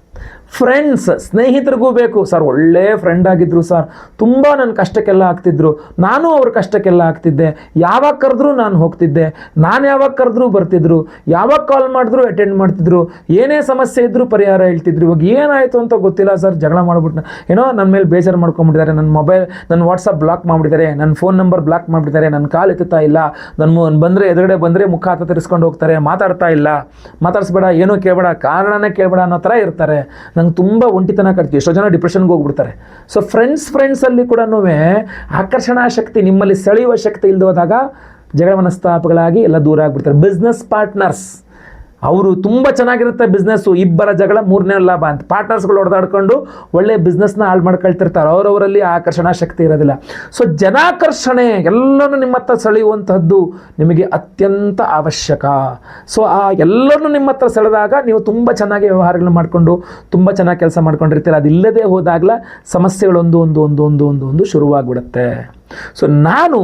S1: ಫ್ರೆಂಡ್ಸ್ ಸ್ನೇಹಿತರಿಗೂ ಬೇಕು. ಸರ್, ಒಳ್ಳೆ ಫ್ರೆಂಡ್ ಆಗಿದ್ರು ಸರ್. ತುಂಬ ನನ್ನ ಕಷ್ಟಕ್ಕೆಲ್ಲ ಆಗ್ತಿದ್ರು. ನಾನು ಅವ್ರ ಕಷ್ಟಕ್ಕೆಲ್ಲ ಆಗ್ತಿದ್ದೆ. ಯಾವಾಗ ಕರೆದ್ರೂ ನಾನು ಹೋಗ್ತಿದ್ದೆ. ನಾನು ಯಾವಾಗ ಕರೆದ್ರೂ ಬರ್ತಿದ್ರು. ಯಾವಾಗ ಕಾಲ್ ಮಾಡಿದ್ರು ಅಟೆಂಡ್ ಮಾಡ್ತಿದ್ರು. ಏನೇ ಸಮಸ್ಯೆ ಇದ್ದರೂ ಪರಿಹಾರ ಹೇಳ್ತಿದ್ರು. ಇವಾಗ ಏನಾಯಿತು ಅಂತ ಗೊತ್ತಿಲ್ಲ ಸರ್. ಜಗಳ ಮಾಡ್ಬಿಟ್ಟು ಏನೋ ನನ್ನ ಮೇಲೆ ಬೇಜಾರು ಮಾಡ್ಕೊಂಡ್ಬಿಟ್ಟಿದ್ದಾರೆ. ನನ್ನ ಮೊಬೈಲ್ ನನ್ನ ವಾಟ್ಸಪ್ ಬ್ಲಾಕ್ ಮಾಡಿಬಿಟ್ಟಿದ್ದಾರೆ. ನನ್ನ ಫೋನ್ ನಂಬರ್ ಬ್ಲಾಕ್ ಮಾಡಿಬಿಟ್ಟಿದ್ದಾರೆ. ನನ್ನ ಕಾಲ್ ಎತ್ತುತ್ತಾ ಇಲ್ಲ. ನನ್ನ ಬಂದರೆ ಎದುರುಗಡೆ ಬಂದರೆ ಮುಖ ಹತ್ತ ತಿರ್ಸ್ಕೊಂಡು ಹೋಗ್ತಾರೆ. ಮಾತಾಡ್ತಾ ಇಲ್ಲ. ಮಾತಾಡಿಸ್ಬೇಡ. ಏನೂ ಕೇಳಬೇಡ. ಕಾರಣನೇ ಕೇಳಬೇಡ ಅನ್ನೋ ಥರ ಇರ್ತಾರೆ. ನಂಗೆ ತುಂಬ ಒಂಟಿತನ ಕಟ್ತೀವಿ ಎಷ್ಟೋ ಜನ ಡಿಪ್ರೆಷನ್ಗೆ ಹೋಗ್ಬಿಡ್ತಾರೆ. ಸೊ ಫ್ರೆಂಡ್ಸ್ ಫ್ರೆಂಡ್ಸಲ್ಲಿ ಕೂಡ ಆಕರ್ಷಣಾ ಶಕ್ತಿ, ನಿಮ್ಮಲ್ಲಿ ಸೆಳೆಯುವ ಶಕ್ತಿ ಇಲ್ಲದೆ ಹೋದಾಗ ಜಗಳ ಮನಸ್ತಾಪಗಳಾಗಿ ಎಲ್ಲ ದೂರ ಆಗ್ಬಿಡ್ತಾರೆ. ಬಿಸ್ನೆಸ್ ಪಾರ್ಟ್ನರ್ಸ್ ಅವರು ತುಂಬ ಚೆನ್ನಾಗಿರುತ್ತೆ ಬಿಸ್ನೆಸ್ಸು ಇಬ್ಬರ ಜಗಳ, ಮೂರನೇ ಲಾಭ ಅಂತ. ಪಾರ್ಟ್ನರ್ಸ್ಗಳು ಹೊಡೆದಾಡ್ಕೊಂಡು ಒಳ್ಳೆ ಬಿಸ್ನೆಸ್ನ ಹಾಳು ಮಾಡ್ಕೊಳ್ತಿರ್ತಾರೆ. ಅವರವರಲ್ಲಿ ಆಕರ್ಷಣಾ ಶಕ್ತಿ ಇರೋದಿಲ್ಲ. ಸೊ ಜನಾಕರ್ಷಣೆ ಎಲ್ಲನೂ ನಿಮ್ಮ ಹತ್ರ ಸೆಳೆಯುವಂತಹದ್ದು ನಿಮಗೆ ಅತ್ಯಂತ ಅವಶ್ಯಕ. ಸೊ ಆ ಎಲ್ಲರೂ ನಿಮ್ಮ ಹತ್ರ ಸೆಳೆದಾಗ ನೀವು ತುಂಬ ಚೆನ್ನಾಗಿ ವ್ಯವಹಾರಗಳನ್ನ ಮಾಡಿಕೊಂಡು, ತುಂಬ ಚೆನ್ನಾಗಿ ಕೆಲಸ ಮಾಡ್ಕೊಂಡಿರ್ತೀರ. ಅದಿಲ್ಲದೆ ಹೋದಾಗಲ ಸಮಸ್ಯೆಗಳೊಂದು, ಒಂದು ಒಂದು ಒಂದು ಒಂದು ಒಂದು ಶುರುವಾಗ್ಬಿಡುತ್ತೆ. ಸೊ ನಾನು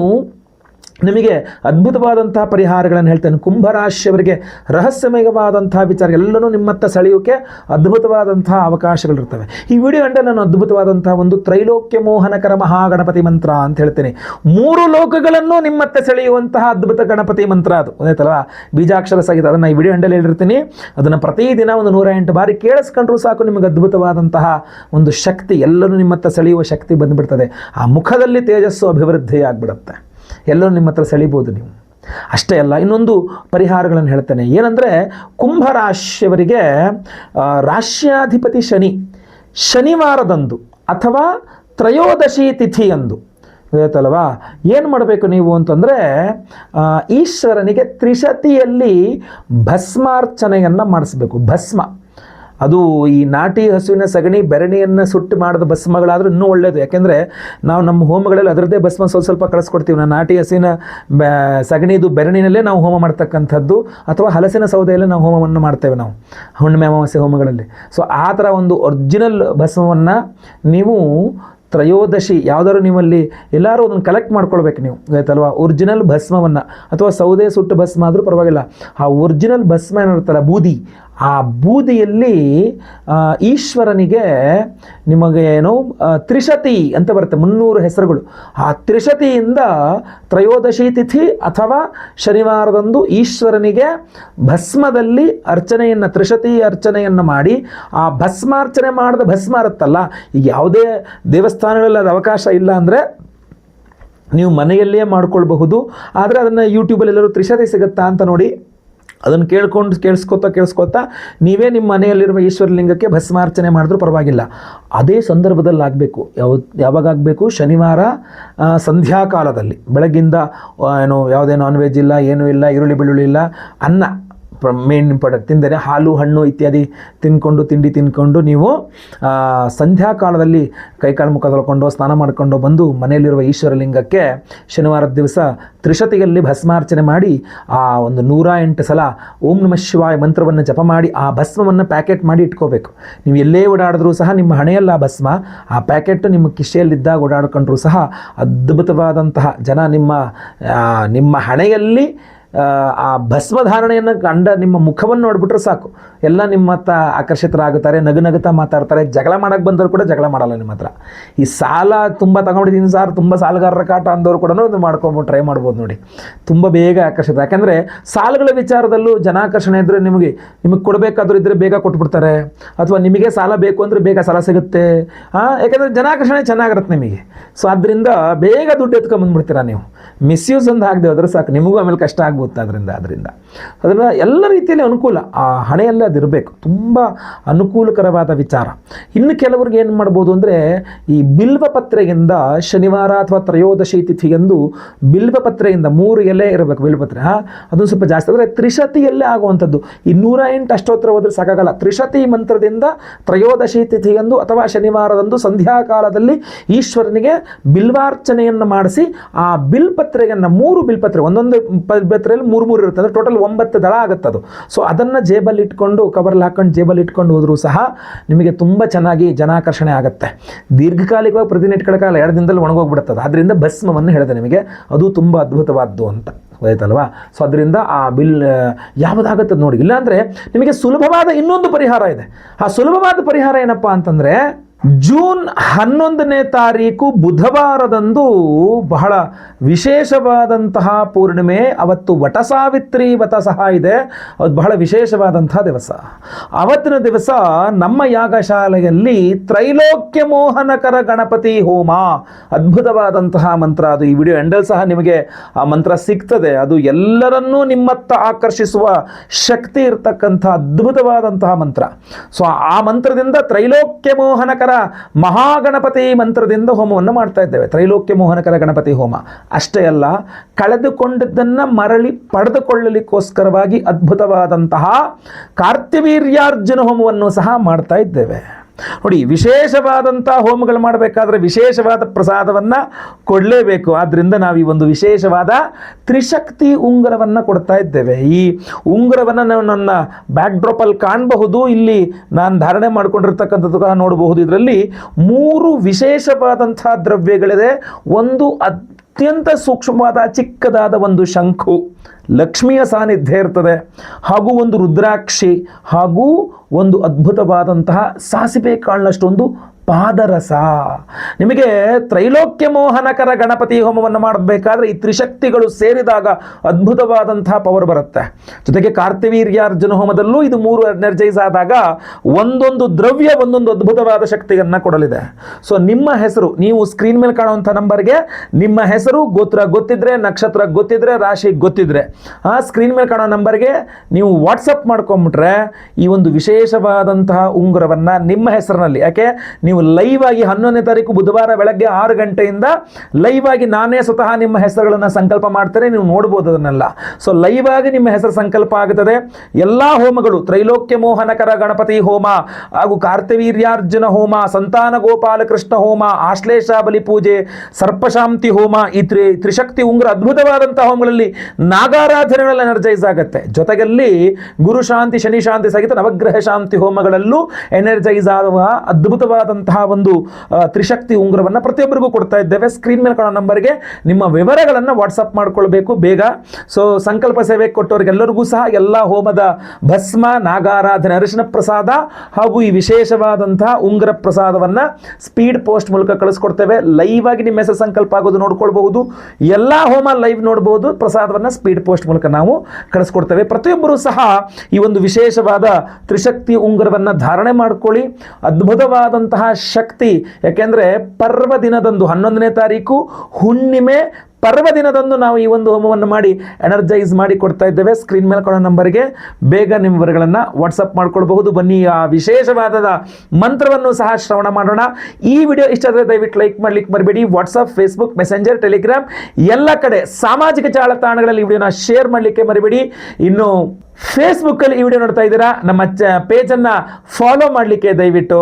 S1: ನಿಮಗೆ ಅದ್ಭುತವಾದಂತಹ ಪರಿಹಾರಗಳನ್ನು ಹೇಳ್ತೇನೆ. ಕುಂಭರಾಶಿಯವರಿಗೆ ರಹಸ್ಯಮಯವಾದಂತಹ ವಿಚಾರ ಎಲ್ಲನೂ ನಿಮ್ಮತ್ತ ಸೆಳೆಯೋಕ್ಕೆ ಸೆಳೆಯೋಕೆ ಅದ್ಭುತವಾದಂತಹ ಅವಕಾಶಗಳಿರ್ತವೆ ಈ ವಿಡಿಯೋ ಅಂಡ ನಾನು ಅದ್ಭುತವಾದಂತಹ ಒಂದು ತ್ರೈಲೋಕ್ಯ ಮೋಹನಕರ ಮಹಾಗಣಪತಿ ಮಂತ್ರ ಅಂತ ಹೇಳ್ತೇನೆ. ಮೂರು ಲೋಕಗಳನ್ನು ನಿಮ್ಮತ್ತ ಸೆಳೆಯುವಂತಹ ಅದ್ಭುತ ಗಣಪತಿ ಮಂತ್ರ ಅದು. ಗೊತ್ತಾಯ್ತಲ್ವಾ? ಬೀಜಾಕ್ಷರ ಸಹಿತ ಅದನ್ನು ಈ ವಿಡಿಯೋ ಅಂಡಲ್ಲಿ ಹೇಳಿರ್ತೀನಿ. ಅದನ್ನು ಪ್ರತಿದಿನ ಒಂದು ನೂರ ಎಂಟು ಬಾರಿ ಕೇಳಿಸ್ಕೊಂಡ್ರೂ ಸಾಕು ನಿಮಗೆ ಅದ್ಭುತವಾದಂತಹ ಒಂದು ಶಕ್ತಿ ಎಲ್ಲರೂ ನಿಮ್ಮತ್ತ ಸೆಳೆಯುವ ಶಕ್ತಿ ಬಂದುಬಿಡ್ತದೆ. ಆ ಮುಖದಲ್ಲಿ ತೇಜಸ್ಸು ಅಭಿವೃದ್ಧಿ ಆಗಿಬಿಡುತ್ತೆ ಎಲ್ಲರೂ ನಿಮ್ಮ ಹತ್ರ ಸೆಳಿಬೋದು ನೀವು. ಅಷ್ಟೇ ಅಲ್ಲ, ಇನ್ನೊಂದು ಪರಿಹಾರಗಳನ್ನು ಹೇಳ್ತೇನೆ. ಏನಂದರೆ ಕುಂಭರಾಶಿಯವರಿಗೆ ರಾಶ್ಯಾಧಿಪತಿ ಶನಿ, ಶನಿವಾರದಂದು ಅಥವಾ ತ್ರಯೋದಶಿ ತಿಥಿಯಂದು ಗೊತ್ತಲ್ವಾ ಏನು ಮಾಡಬೇಕು ನೀವು ಅಂತಂದರೆ ಈಶ್ವರನಿಗೆ ತ್ರಿಶತಿಯಲ್ಲಿ ಭಸ್ಮಾರ್ಚನೆಯನ್ನು ಮಾಡಿಸ್ಬೇಕು. ಭಸ್ಮ. ಅದು ಈ ನಾಟಿ ಹಸುವಿನ ಸಗಣಿ, ಬೆರಣಿಯನ್ನು ಸುಟ್ಟು ಮಾಡಿದ ಭಸ್ಮಗಳಾದರೂ ಇನ್ನೂ ಒಳ್ಳೆಯದು ಯಾಕೆಂದರೆ ನಾವು ನಮ್ಮ ಹೋಮಗಳಲ್ಲಿ ಅದರದ್ದೇ ಭಸ್ಮ ಸ್ವಲ್ಪ ಸ್ವಲ್ಪ ಕಳಿಸ್ಕೊಡ್ತೀವಿ. ನಾವು ನಾಟಿ ಹಸುವಿನ ಸಗಣಿದು, ಬೆರಣಿನಲ್ಲೇ ನಾವು ಹೋಮ ಮಾಡ್ತಕ್ಕಂಥದ್ದು ಅಥವಾ ಹಲಸಿನ ಸೌದೆಯಲ್ಲೇ ನಾವು ಹೋಮವನ್ನು ಮಾಡ್ತೇವೆ ನಾವು, ಹುಣ್ಣಿಮೆ, ಅಮಾವಾಸ್ಯೆ ಹೋಮಗಳಲ್ಲಿ. ಸೊ ಆ ಥರ ಒಂದು ಒರಿಜಿನಲ್ ಭಸ್ಮವನ್ನು ನೀವು ತ್ರಯೋದಶಿ ಯಾವ್ದಾದ್ರು ನಿಮ್ಮಲ್ಲಿ ಎಲ್ಲರೂ ಅದನ್ನು ಕಲೆಕ್ಟ್ ಮಾಡ್ಕೊಳ್ಬೇಕು ನೀವು, ಆಯ್ತಲ್ವಾ? ಒರಿಜಿನಲ್ ಭಸ್ಮವನ್ನು ಅಥವಾ ಸೌದೆ ಸುಟ್ಟು ಭಸ್ಮ ಆದರೂ ಪರವಾಗಿಲ್ಲ. ಆ ಒರಿಜಿನಲ್ ಭಸ್ಮ ಏನಿರ್ತಲ್ಲ ಬೂದಿ ಆ ಬೂದಿಯಲ್ಲಿ ಈಶ್ವರನಿಗೆ ನಿಮಗೆ ಏನು ತ್ರಿಶತಿ ಅಂತ ಬರುತ್ತೆ, ಮುನ್ನೂರು ಹೆಸರುಗಳು. ಆ ತ್ರಿಶತಿಯಿಂದ ತ್ರಯೋದಶಿ ತಿಥಿ ಅಥವಾ ಶನಿವಾರದಂದು ಈಶ್ವರನಿಗೆ ಭಸ್ಮದಲ್ಲಿ ಅರ್ಚನೆಯನ್ನು, ತ್ರಿಶತಿ ಅರ್ಚನೆಯನ್ನು ಮಾಡಿ, ಆ ಭಸ್ಮಾರ್ಚನೆ ಮಾಡಿದ ಭಸ್ಮ ಇರುತ್ತಲ್ಲ, ಈಗ ಯಾವುದೇ ದೇವಸ್ಥಾನಗಳಲ್ಲಿ ಅದು ಅವಕಾಶ ಇಲ್ಲ ಅಂದರೆ ನೀವು ಮನೆಯಲ್ಲೇ ಮಾಡ್ಕೊಳ್ಬಹುದು. ಆದರೆ ಅದನ್ನು ಯೂಟ್ಯೂಬಲ್ಲಿ ಎಲ್ಲರೂ ತ್ರಿಶತಿ ಸಿಗುತ್ತಾ ಅಂತ ನೋಡಿ. ಅದನ್ನು ಕೇಳ್ಕೊಂಡು ಕೇಳಿಸ್ಕೊತಾ ಕೇಳಿಸ್ಕೊತಾ ನೀವೇ ನಿಮ್ಮ ಮನೆಯಲ್ಲಿರುವ ಈಶ್ವರಲಿಂಗಕ್ಕೆ ಭಸ್ಮಾರ್ಚನೆ ಮಾಡಿದ್ರೂ ಪರವಾಗಿಲ್ಲ. ಅದೇ ಸಂದರ್ಭದಲ್ಲಿ ಆಗಬೇಕು. ಯಾವ, ಯಾವಾಗ ಆಗಬೇಕು? ಶನಿವಾರ ಸಂಧ್ಯಾಕಾಲದಲ್ಲಿ. ಬೆಳಗ್ಗಿಂದ ಏನು, ಯಾವುದೇ ನಾನ್ ವೆಜ್ ಇಲ್ಲ, ಏನೂ ಇಲ್ಲ, ಈರುಳ್ಳಿ ಬೆಳ್ಳುಳ್ಳಿ ಇಲ್ಲ, ಅನ್ನ. ಮೇನ್ ಇಂಪಾರ್ಟೆಂಟ್ ತಿಂದರೆ ಹಾಲು, ಹಣ್ಣು ಇತ್ಯಾದಿ ತಿನ್ಕೊಂಡು, ತಿಂಡಿ ತಿನ್ಕೊಂಡು ನೀವು ಸಂಧ್ಯಾಕಾಲದಲ್ಲಿ ಕೈಕಾಲು ಮುಖ ತೊಳ್ಕೊಂಡು, ಸ್ನಾನ ಮಾಡಿಕೊಂಡು ಬಂದು ಮನೆಯಲ್ಲಿರುವ ಈಶ್ವರಲಿಂಗಕ್ಕೆ ಶನಿವಾರದ ದಿವಸ ತ್ರಿಶತಿಯಲ್ಲಿ ಭಸ್ಮಾರ್ಚನೆ ಮಾಡಿ, ಆ ಒಂದು ನೂರ ಎಂಟು ಸಲ ಓಂ ನಮ ಶಿವಾಯ ಮಂತ್ರವನ್ನು ಜಪ ಮಾಡಿ, ಆ ಭಸ್ಮವನ್ನು ಪ್ಯಾಕೆಟ್ ಮಾಡಿ ಇಟ್ಕೋಬೇಕು. ನೀವು ಎಲ್ಲೇ ಓಡಾಡಿದ್ರೂ ಸಹ ನಿಮ್ಮ ಹಣೆಯಲ್ಲ ಭಸ್ಮ, ಆ ಪ್ಯಾಕೆಟ್ ನಿಮ್ಮ ಕಿಶೆಯಲ್ಲಿದ್ದಾಗ ಓಡಾಡ್ಕೊಂಡ್ರೂ ಸಹ ಅದ್ಭುತವಾದಂತಹ ಜನ ನಿಮ್ಮ ನಿಮ್ಮ ಹಣೆಯಲ್ಲಿ ಆ, ಭಸ್ಮಧಾರಣೆಯನ್ನು ಕಂಡ ನಿಮ್ಮ ಮುಖವನ್ನು ನೋಡ್ಬಿಟ್ರೆ ಸಾಕು. ಎಲ್ಲ ನಿಮ್ಮ ಹತ್ರ ಆಕರ್ಷಿತರಾಗುತ್ತಾರೆ ನಗು ನಗುತ್ತಾ ಮಾತಾಡ್ತಾರೆ ಜಗಳ ಮಾಡೋಕ್ಕೆ ಬಂದವರು ಕೂಡ ಜಗಳ ಮಾಡಲ್ಲ ನಿಮ್ಮ ಹತ್ರ. ಈ ಸಾಲ ತುಂಬ ತಗೊಂಡಿದ್ದೀನಿ ಸಾರ್ ತುಂಬ ಸಾಲಗಾರರ ಕಾಟ ಅಂದವರು ಕೂಡ ಇದು ಮಾಡ್ಕೊಂಡು ಟ್ರೈ ಮಾಡ್ಬೋದು ನೋಡಿ. ತುಂಬ ಬೇಗ ಆಕರ್ಷಿತ. ಯಾಕಂದರೆ ಸಾಲಗಳ ವಿಚಾರದಲ್ಲೂ ಜನಾಕರ್ಷಣೆ ಇದ್ದರೆ ನಿಮಗೆ ನಿಮಗೆ ಕೊಡಬೇಕಾದ್ರೂ ಇದ್ದರೆ ಬೇಗ ಕೊಟ್ಬಿಡ್ತಾರೆ. ಅಥವಾ ನಿಮಗೆ ಸಾಲ ಬೇಕು ಅಂದರೆ ಬೇಗ ಸಾಲ ಸಿಗುತ್ತೆ. ಹಾಂ ಯಾಕಂದರೆ ಜನಾಕರ್ಷಣೆ ಚೆನ್ನಾಗಿರುತ್ತೆ ನಿಮಗೆ. ಸೊ ಅದರಿಂದ ಬೇಗ ದುಡ್ಡು ಎತ್ಕೊಂಬಂದ್ಬಿಡ್ತೀರಾ ನೀವು. ಮಿಸ್ಯೂಸ್ ಒಂದು ಆಗದೆ ಹೋದ್ರೆ ಸಾಕು. ನಿಮಗೂ ಆಮೇಲೆ ಕಷ್ಟ ಆಗ್ಬೋದು ಅದರಿಂದ ಅದರಿಂದ. ಅದರಿಂದ ಎಲ್ಲ ರೀತಿಯಲ್ಲಿ ಅನುಕೂಲ. ಆ ಹಣೆಯಲ್ಲೇ ಅದಿರಬೇಕು ತುಂಬ ಅನುಕೂಲಕರವಾದ ವಿಚಾರ. ಇನ್ನು ಕೆಲವ್ರಿಗೆ ಏನು ಮಾಡ್ಬೋದು ಅಂದರೆ, ಈ ಬಿಲ್ವಪತ್ರೆಯಿಂದ ಶನಿವಾರ ಅಥವಾ ತ್ರಯೋದಶಿ ತಿಥಿಯಂದು ಬಿಲ್ವ ಪತ್ರೆಯಿಂದ ಮೂರು ಎಲೆ ಇರಬೇಕು ಬಿಲ್ವಪತ್ರೆ ಅದು ಅದೊಂದು ಸ್ವಲ್ಪ ಜಾಸ್ತಿ. ಅಂದರೆ ತ್ರಿಶತಿಯಲ್ಲೇ ಆಗುವಂಥದ್ದು. ಈ ನೂರ ಎಂಟು ಅಷ್ಟೋತ್ತರ ಹೋದ್ರೆ ಸಾಕಾಗಲ್ಲ. ತ್ರಿಶತಿ ಮಂತ್ರದಿಂದ ತ್ರಯೋದಶಿ ತಿಥಿಯಂದು ಅಥವಾ ಶನಿವಾರದಂದು ಸಂಧ್ಯಾಕಾಲದಲ್ಲಿ ಈಶ್ವರನಿಗೆ ಬಿಲ್ವಾರ್ಚನೆಯನ್ನು ಮಾಡಿಸಿ ಆ ಬಿಲ್ಪತ್ರೆಯನ್ನು ಮೂರು ಬಿಲ್ಪತ್ರೆ, ಒಂದೊಂದು ಬಿಲ್ಪತ್ರೆಯಲ್ಲಿ ಮೂರು ಮೂರು ಇರುತ್ತೆ ಅಂದರೆ ಟೋಟಲ್ ಒಂಬತ್ತು ದಳ ಆಗುತ್ತೆ ಅದು. ಸೊ ಅದನ್ನು ಜೇಬಲ್ಲಿ ಇಟ್ಕೊಂಡು ಕವರಲ್ಲಿ ಹಾಕೊಂಡು ಜೇಬಲ್ಲಿ ಇಟ್ಕೊಂಡು ಹೋದರೂ ಸಹ ನಿಮಗೆ ತುಂಬ ಚೆನ್ನಾಗಿ ಜನಾಕರ್ಷಣೆ ಆಗುತ್ತೆ. ದೀರ್ಘಕಾಲಿಕವಾಗಿ ಪ್ರತಿದಿನ ಇಟ್ಕೊಳ್ಳೋಕ್ಕಾಗಲ್ಲ ಎರಡು ದಿನದಲ್ಲಿ ಒಣಗೋಗ್ಬಿಡುತ್ತದೆ. ಅದರಿಂದ ಭಸ್ಮವನ್ನು ಹೇಳಿದೆ ನಿಮಗೆ, ಅದು ತುಂಬ ಅದ್ಭುತವಾದ್ದು ಅಂತ. ಗೊತ್ತಾಯ್ತಲ್ವಾ ಸೊ ಅದರಿಂದ ಆ ಬಿಲ್ ಯಾವುದಾಗುತ್ತೆ ನೋಡಿ. ಇಲ್ಲಾಂದರೆ ನಿಮಗೆ ಸುಲಭವಾದ ಇನ್ನೊಂದು ಪರಿಹಾರ ಇದೆ. ಆ ಸುಲಭವಾದ ಪರಿಹಾರ ಏನಪ್ಪ ಅಂತಂದರೆ ಜೂನ್ ಹನ್ನೊಂದನೇ ತಾರೀಕು ಬುಧವಾರದಂದು ಬಹಳ ವಿಶೇಷವಾದಂತಹ ಪೂರ್ಣಿಮೆ. ಅವತ್ತು ವಟ ವತ ಸಹ ಇದೆ. ಅದು ಬಹಳ ವಿಶೇಷವಾದಂತಹ ದಿವಸ. ಅವತ್ತಿನ ದಿವಸ ನಮ್ಮ ಯಾಗಶಾಲೆಯಲ್ಲಿ ತ್ರೈಲೋಕ್ಯ ಮೋಹನಕರ ಗಣಪತಿ ಹೋಮ. ಅದ್ಭುತವಾದಂತಹ ಮಂತ್ರ. ಅದು ಈ ವಿಡಿಯೋ ಎಂಡಲ್ ಸಹ ನಿಮಗೆ ಆ ಮಂತ್ರ ಸಿಗ್ತದೆ. ಅದು ಎಲ್ಲರನ್ನೂ ನಿಮ್ಮತ್ತ ಆಕರ್ಷಿಸುವ ಶಕ್ತಿ ಇರತಕ್ಕಂಥ ಅದ್ಭುತವಾದಂತಹ ಮಂತ್ರ. ಸೊ ಆ ಮಂತ್ರದಿಂದ ತ್ರೈಲೋಕ್ಯ ಮೋಹನಕರ ಮಹಾಗಣಪತಿ ಮಂತ್ರದಿಂದ ಹೋಮವನ್ನು ಮಾಡ್ತಾ ಇದ್ದೇವೆ. ತ್ರೈಲೋಕ್ಯ ಮೋಹನಕರ ಗಣಪತಿ ಹೋಮ. ಅಷ್ಟೇ ಅಲ್ಲ, ಕಳೆದುಕೊಂಡದ್ದನ್ನು ಮರಳಿ ಪಡೆದುಕೊಳ್ಳಲಿಕ್ಕೋಸ್ಕರವಾಗಿ ಅದ್ಭುತವಾದಂತಹ ಕಾರ್ತಿವೀರ್ಯಾರ್ಜುನ ಹೋಮವನ್ನು ಸಹ ಮಾಡ್ತಾ ಇದ್ದೇವೆ. ನೋಡಿ, ವಿಶೇಷವಾದಂಥ ಹೋಮಗಳು ಮಾಡಬೇಕಾದ್ರೆ ವಿಶೇಷವಾದ ಪ್ರಸಾದವನ್ನು ಕೊಡಲೇಬೇಕು. ಆದ್ದರಿಂದ ನಾವು ಈ ಒಂದು ವಿಶೇಷವಾದ ತ್ರಿಶಕ್ತಿ ಉಂಗುರವನ್ನು ಕೊಡ್ತಾ ಇದ್ದೇವೆ. ಈ ಉಂಗುರವನ್ನು ನಾವು ನನ್ನ ಬ್ಯಾಕ್ ಡ್ರಾಪಲ್ಲಿ ಕಾಣಬಹುದು. ಇಲ್ಲಿ ನಾನು ಧಾರಣೆ ಮಾಡಿಕೊಂಡಿರ್ತಕ್ಕಂಥದ್ದು ಕೂಡ ನೋಡಬಹುದು. ಇದರಲ್ಲಿ ಮೂರು ವಿಶೇಷವಾದಂಥ ದ್ರವ್ಯಗಳಿದೆ. ಒಂದು ಅತ್ಯಂತ ಸೂಕ್ಷ್ಮವಾದ, ಚಿಕ್ಕದಾದ ಒಂದು ಶಂಖು ಲಕ್ಷ್ಮಿಯ ಸಾನ್ನಿಧ್ಯ ಇರ್ತದೆ. ಹಾಗೂ ಒಂದು ರುದ್ರಾಕ್ಷಿ ಹಾಗೂ ಒಂದು ಅದ್ಭುತವಾದಂತಹ ಸಾಸಿವೆ ಕಾಳಿನಷ್ಟೊಂದು ಪಾದರಸ. ನಿಮಗೆ ತ್ರೈಲೋಕ್ಯ ಮೋಹನಕರ ಗಣಪತಿ ಹೋಮವನ್ನು ಮಾಡಬೇಕಾದ್ರೆ ಈ ತ್ರಿಶಕ್ತಿಗಳು ಸೇರಿದಾಗ ಅದ್ಭುತವಾದಂತಹ ಪವರ್ ಬರುತ್ತೆ. ಜೊತೆಗೆ ಕಾರ್ತಿವೀರ್ಯಾರ್ಜುನ ಹೋಮದಲ್ಲೂ ಇದು ಮೂರು ಎನರ್ಜೈಸ್ ಆದಾಗ ಒಂದೊಂದು ದ್ರವ್ಯ ಒಂದೊಂದು ಅದ್ಭುತವಾದ ಶಕ್ತಿಯನ್ನು ಕೊಡಲಿದೆ. ಸೊ ನಿಮ್ಮ ಹೆಸರು, ನೀವು ಸ್ಕ್ರೀನ್ ಮೇಲೆ ಕಾಣುವಂಥ ನಂಬರ್ಗೆ ನಿಮ್ಮ ಹೆಸರು, ಗೋತ್ರ ಗೊತ್ತಿದ್ರೆ, ನಕ್ಷತ್ರ ಗೊತ್ತಿದ್ರೆ, ರಾಶಿ ಗೊತ್ತಿದ್ರೆ. ಆ ಸ್ಕ್ರೀನ್ ಮೇಲೆ ಕಾಣೋ ನಂಬರ್ಗೆ ನೀವು ವಾಟ್ಸಪ್ ಮಾಡ್ಕೊಂಬಿಟ್ರೆ ಈ ಒಂದು ವಿಶೇಷವಾದಂತಹ ಉಂಗುರವನ್ನು ನಿಮ್ಮ ಹೆಸರಿನಲ್ಲಿ, ಯಾಕೆ? ನೀವು ಲೈವ್ ಆಗಿ ಹನ್ನೊಂದನೇ ತಾರೀಕು ಬುಧವಾರ ಬೆಳಗ್ಗೆ ಆರು ಗಂಟೆಯಿಂದ ಲೈವ್ ಆಗಿ ನಾನೇ ಸ್ವತಃ ನಿಮ್ಮ ಹೆಸರುಗಳನ್ನು ಸಂಕಲ್ಪ ಮಾಡ್ತೇನೆ, ನೀವು ನೋಡ್ಬೋದು ಅದನ್ನೆಲ್ಲ. ಸೊ ಲೈವ್ ಆಗಿ ನಿಮ್ಮ ಹೆಸರು ಸಂಕಲ್ಪ ಆಗುತ್ತದೆ. ಎಲ್ಲ ಹೋಮಗಳು, ತ್ರೈಲೋಕ್ಯ ಮೋಹನಕರ ಗಣಪತಿ ಹೋಮ ಹಾಗೂ ಕಾರ್ತವೀರ್ಯಾರ್ಜುನ ಹೋಮ, ಸಂತಾನ ಗೋಪಾಲ ಕೃಷ್ಣ ಹೋಮ, ಆಶ್ಲೇಷ ಬಲಿ ಪೂಜೆ, ಸರ್ಪಶಾಂತಿ ಹೋಮ, ಈ ತ್ರಿ, ತ್ರಿಶಕ್ತಿ ಉಂಗ್ರ ಅದ್ಭುತವಾದಂತಹ ಹೋಮಗಳಲ್ಲಿ ನಾಗಾರಾಧನೆಗಳೆಲ್ಲ ಎನರ್ಜೈಸ್ ಆಗುತ್ತೆ. ಜೊತೆಗಲ್ಲಿ ಗುರು ಶಾಂತಿ, ಶನಿ ಶಾಂತಿ ಸಹಿತ ನವಗ್ರಹ ಶಾಂತಿ ಹೋಮಗಳಲ್ಲೂ ಎನರ್ಜೈಸ್ ಆಗುವ ಅದ್ಭುತವಾದಂತಹ ಒಂದು ಆ, ತ್ರಿಶಕ್ತಿ ಉಂಗುರವನ್ನು ಪ್ರತಿಯೊಬ್ಬರಿಗೂ ಕೊಡ್ತಾ ಇದ್ದೇವೆ. ಸ್ಕ್ರೀನ್ ಮೇಲೆ ಕಾಣೋ ನಂಬರ್ಗೆ ನಿಮ್ಮ ವಿವರಗಳನ್ನು ವಾಟ್ಸಪ್ ಮಾಡಿಕೊಳ್ಬೇಕು ಬೇಗ. ಸೊ ಸಂಕಲ್ಪ ಸೇವೆ ಕೊಟ್ಟವರಿಗೆಲ್ಲರಿಗೂ ಸಹ ಎಲ್ಲ ಹೋಮದ ಭಸ್ಮ ನಾಗಾರಾಧನೆ ಅರಿಶಿನ ಪ್ರಸಾದ ಹಾಗೂ ಈ ವಿಶೇಷವಾದಂತಹ ಉಂಗುರ ಪ್ರಸಾದವನ್ನು ಸ್ಪೀಡ್ ಪೋಸ್ಟ್ ಮೂಲಕ ಕಳಿಸ್ಕೊಡ್ತೇವೆ. ಲೈವ್ ಆಗಿ ನಿಮ್ಮ ಹೆಸರು ಸಂಕಲ್ಪ ಆಗೋದು ನೋಡ್ಕೊಳ್ಬಹುದು. ಎಲ್ಲ ಹೋಮ ಲೈವ್ ನೋಡ್ಬೋದು. ಪ್ರಸಾದವನ್ನು ಸ್ಪೀಡ್ ಪೋಸ್ಟ್ ಮೂಲಕ ನಾವು ಕಳಿಸ್ಕೊಡ್ತೇವೆ. ಪ್ರತಿಯೊಬ್ಬರೂ ಸಹ ಈ ಒಂದು ವಿಶೇಷವಾದ ತ್ರಿಶಕ್ತಿ ಉಂಗುರವನ್ನು ಧಾರಣೆ ಮಾಡ್ಕೊಳ್ಳಿ. ಅದ್ಭುತವಾದಂತಹ ಶಕ್ತಿ. ಯಾಕೆಂದರೆ ಪರ್ವ ದಿನದಂದು, ಹನ್ನೊಂದನೇ ತಾರೀಕು, ಹುಣ್ಣಿಮೆ ಪರ್ವ ದಿನದಂದು ನಾವು ಈ ಒಂದು ಹೋಮವನ್ನು ಮಾಡಿ ಎನರ್ಜೈಸ್ ಮಾಡಿ ಕೊಡ್ತಾ ಇದ್ದೇವೆ. ಸ್ಕ್ರೀನ್ ಮೇಲೆ ಕೊಡೋ ನಂಬರ್ಗೆ ಬೇಗ ನಿಮ್ಮ ವಿವರಗಳನ್ನು ವಾಟ್ಸಪ್ ಮಾಡ್ಕೊಳ್ಬಹುದು. ಬನ್ನಿ, ಆ ವಿಶೇಷವಾದ ಮಂತ್ರವನ್ನು ಸಹ ಶ್ರವಣ ಮಾಡೋಣ. ಈ ವಿಡಿಯೋ ಇಷ್ಟ ಆದರೆ ದಯವಿಟ್ಟು ಲೈಕ್ ಮಾಡ್ಲಿಕ್ಕೆ ಮರಿಬೇಡಿ ವಾಟ್ಸಪ್ ಫೇಸ್ಬುಕ್ ಮೆಸೆಂಜರ್ ಟೆಲಿಗ್ರಾಮ್ ಎಲ್ಲ ಕಡೆ ಸಾಮಾಜಿಕ ಜಾಲತಾಣಗಳಲ್ಲಿ ವಿಡಿಯೋನ ಶೇರ್ ಮಾಡಲಿಕ್ಕೆ ಮರಿಬೇಡಿ. ಇನ್ನು ಫೇಸ್ಬುಕ್ ಅಲ್ಲಿ ಈ ವಿಡಿಯೋ ನೋಡ್ತಾ ಇದ್ದೀರಾ, ನಮ್ಮ ಪೇಜ್ ಅನ್ನ ಫಾಲೋ ಮಾಡಲಿಕ್ಕೆ ದಯವಿಟ್ಟು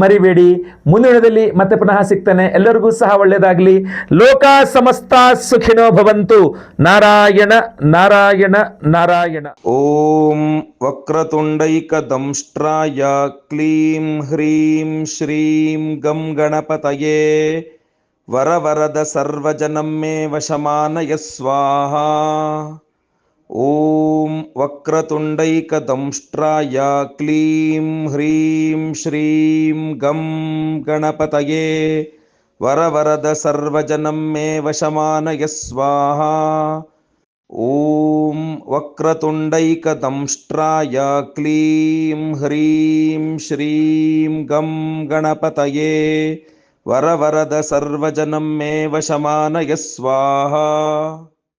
S1: ಮರಿಬೇಡಿ. ಮುಂದಿನದಲ್ಲಿ ಮತ್ತೆ ಪುನಃ ಸಿಗ್ತಾನೆ. ಎಲ್ಲರಿಗೂ ಸಹ ಒಳ್ಳೆಯದಾಗಲಿ. ಲೋಕ ಸಮಸ್ತ ಸುಖಿನೋ ಭವಂತು. ನಾರಾಯಣ ನಾರಾಯಣ ನಾರಾಯಣ.
S2: ಓಂ ವಕ್ರತುಂಡೈಕ ದಂಷ್ಟ್ರಾಯ ಕ್ಲೀಂ ಹ್ರೀಂ ಶ್ರೀಂ ಗಂ ಗಣಪತಯೇ. ವರವರದ ಸರ್ವಜನಮ್ಮೇ ವಶಮಾನಯ ಸ್ವಾಹ. ॐ वक्रतुण्डैकदंष्ट्राय क्लीं ह्रीं श्रीं गं गणपतये वरवरद सर्वजनं मे वशमानय स्वाहा। ॐ वक्रतुण्डैकदंष्ट्राय क्लीं ह्रीं श्रीं गं गणपतये वरवरद सर्वजनं मे वशमानय स्वाहा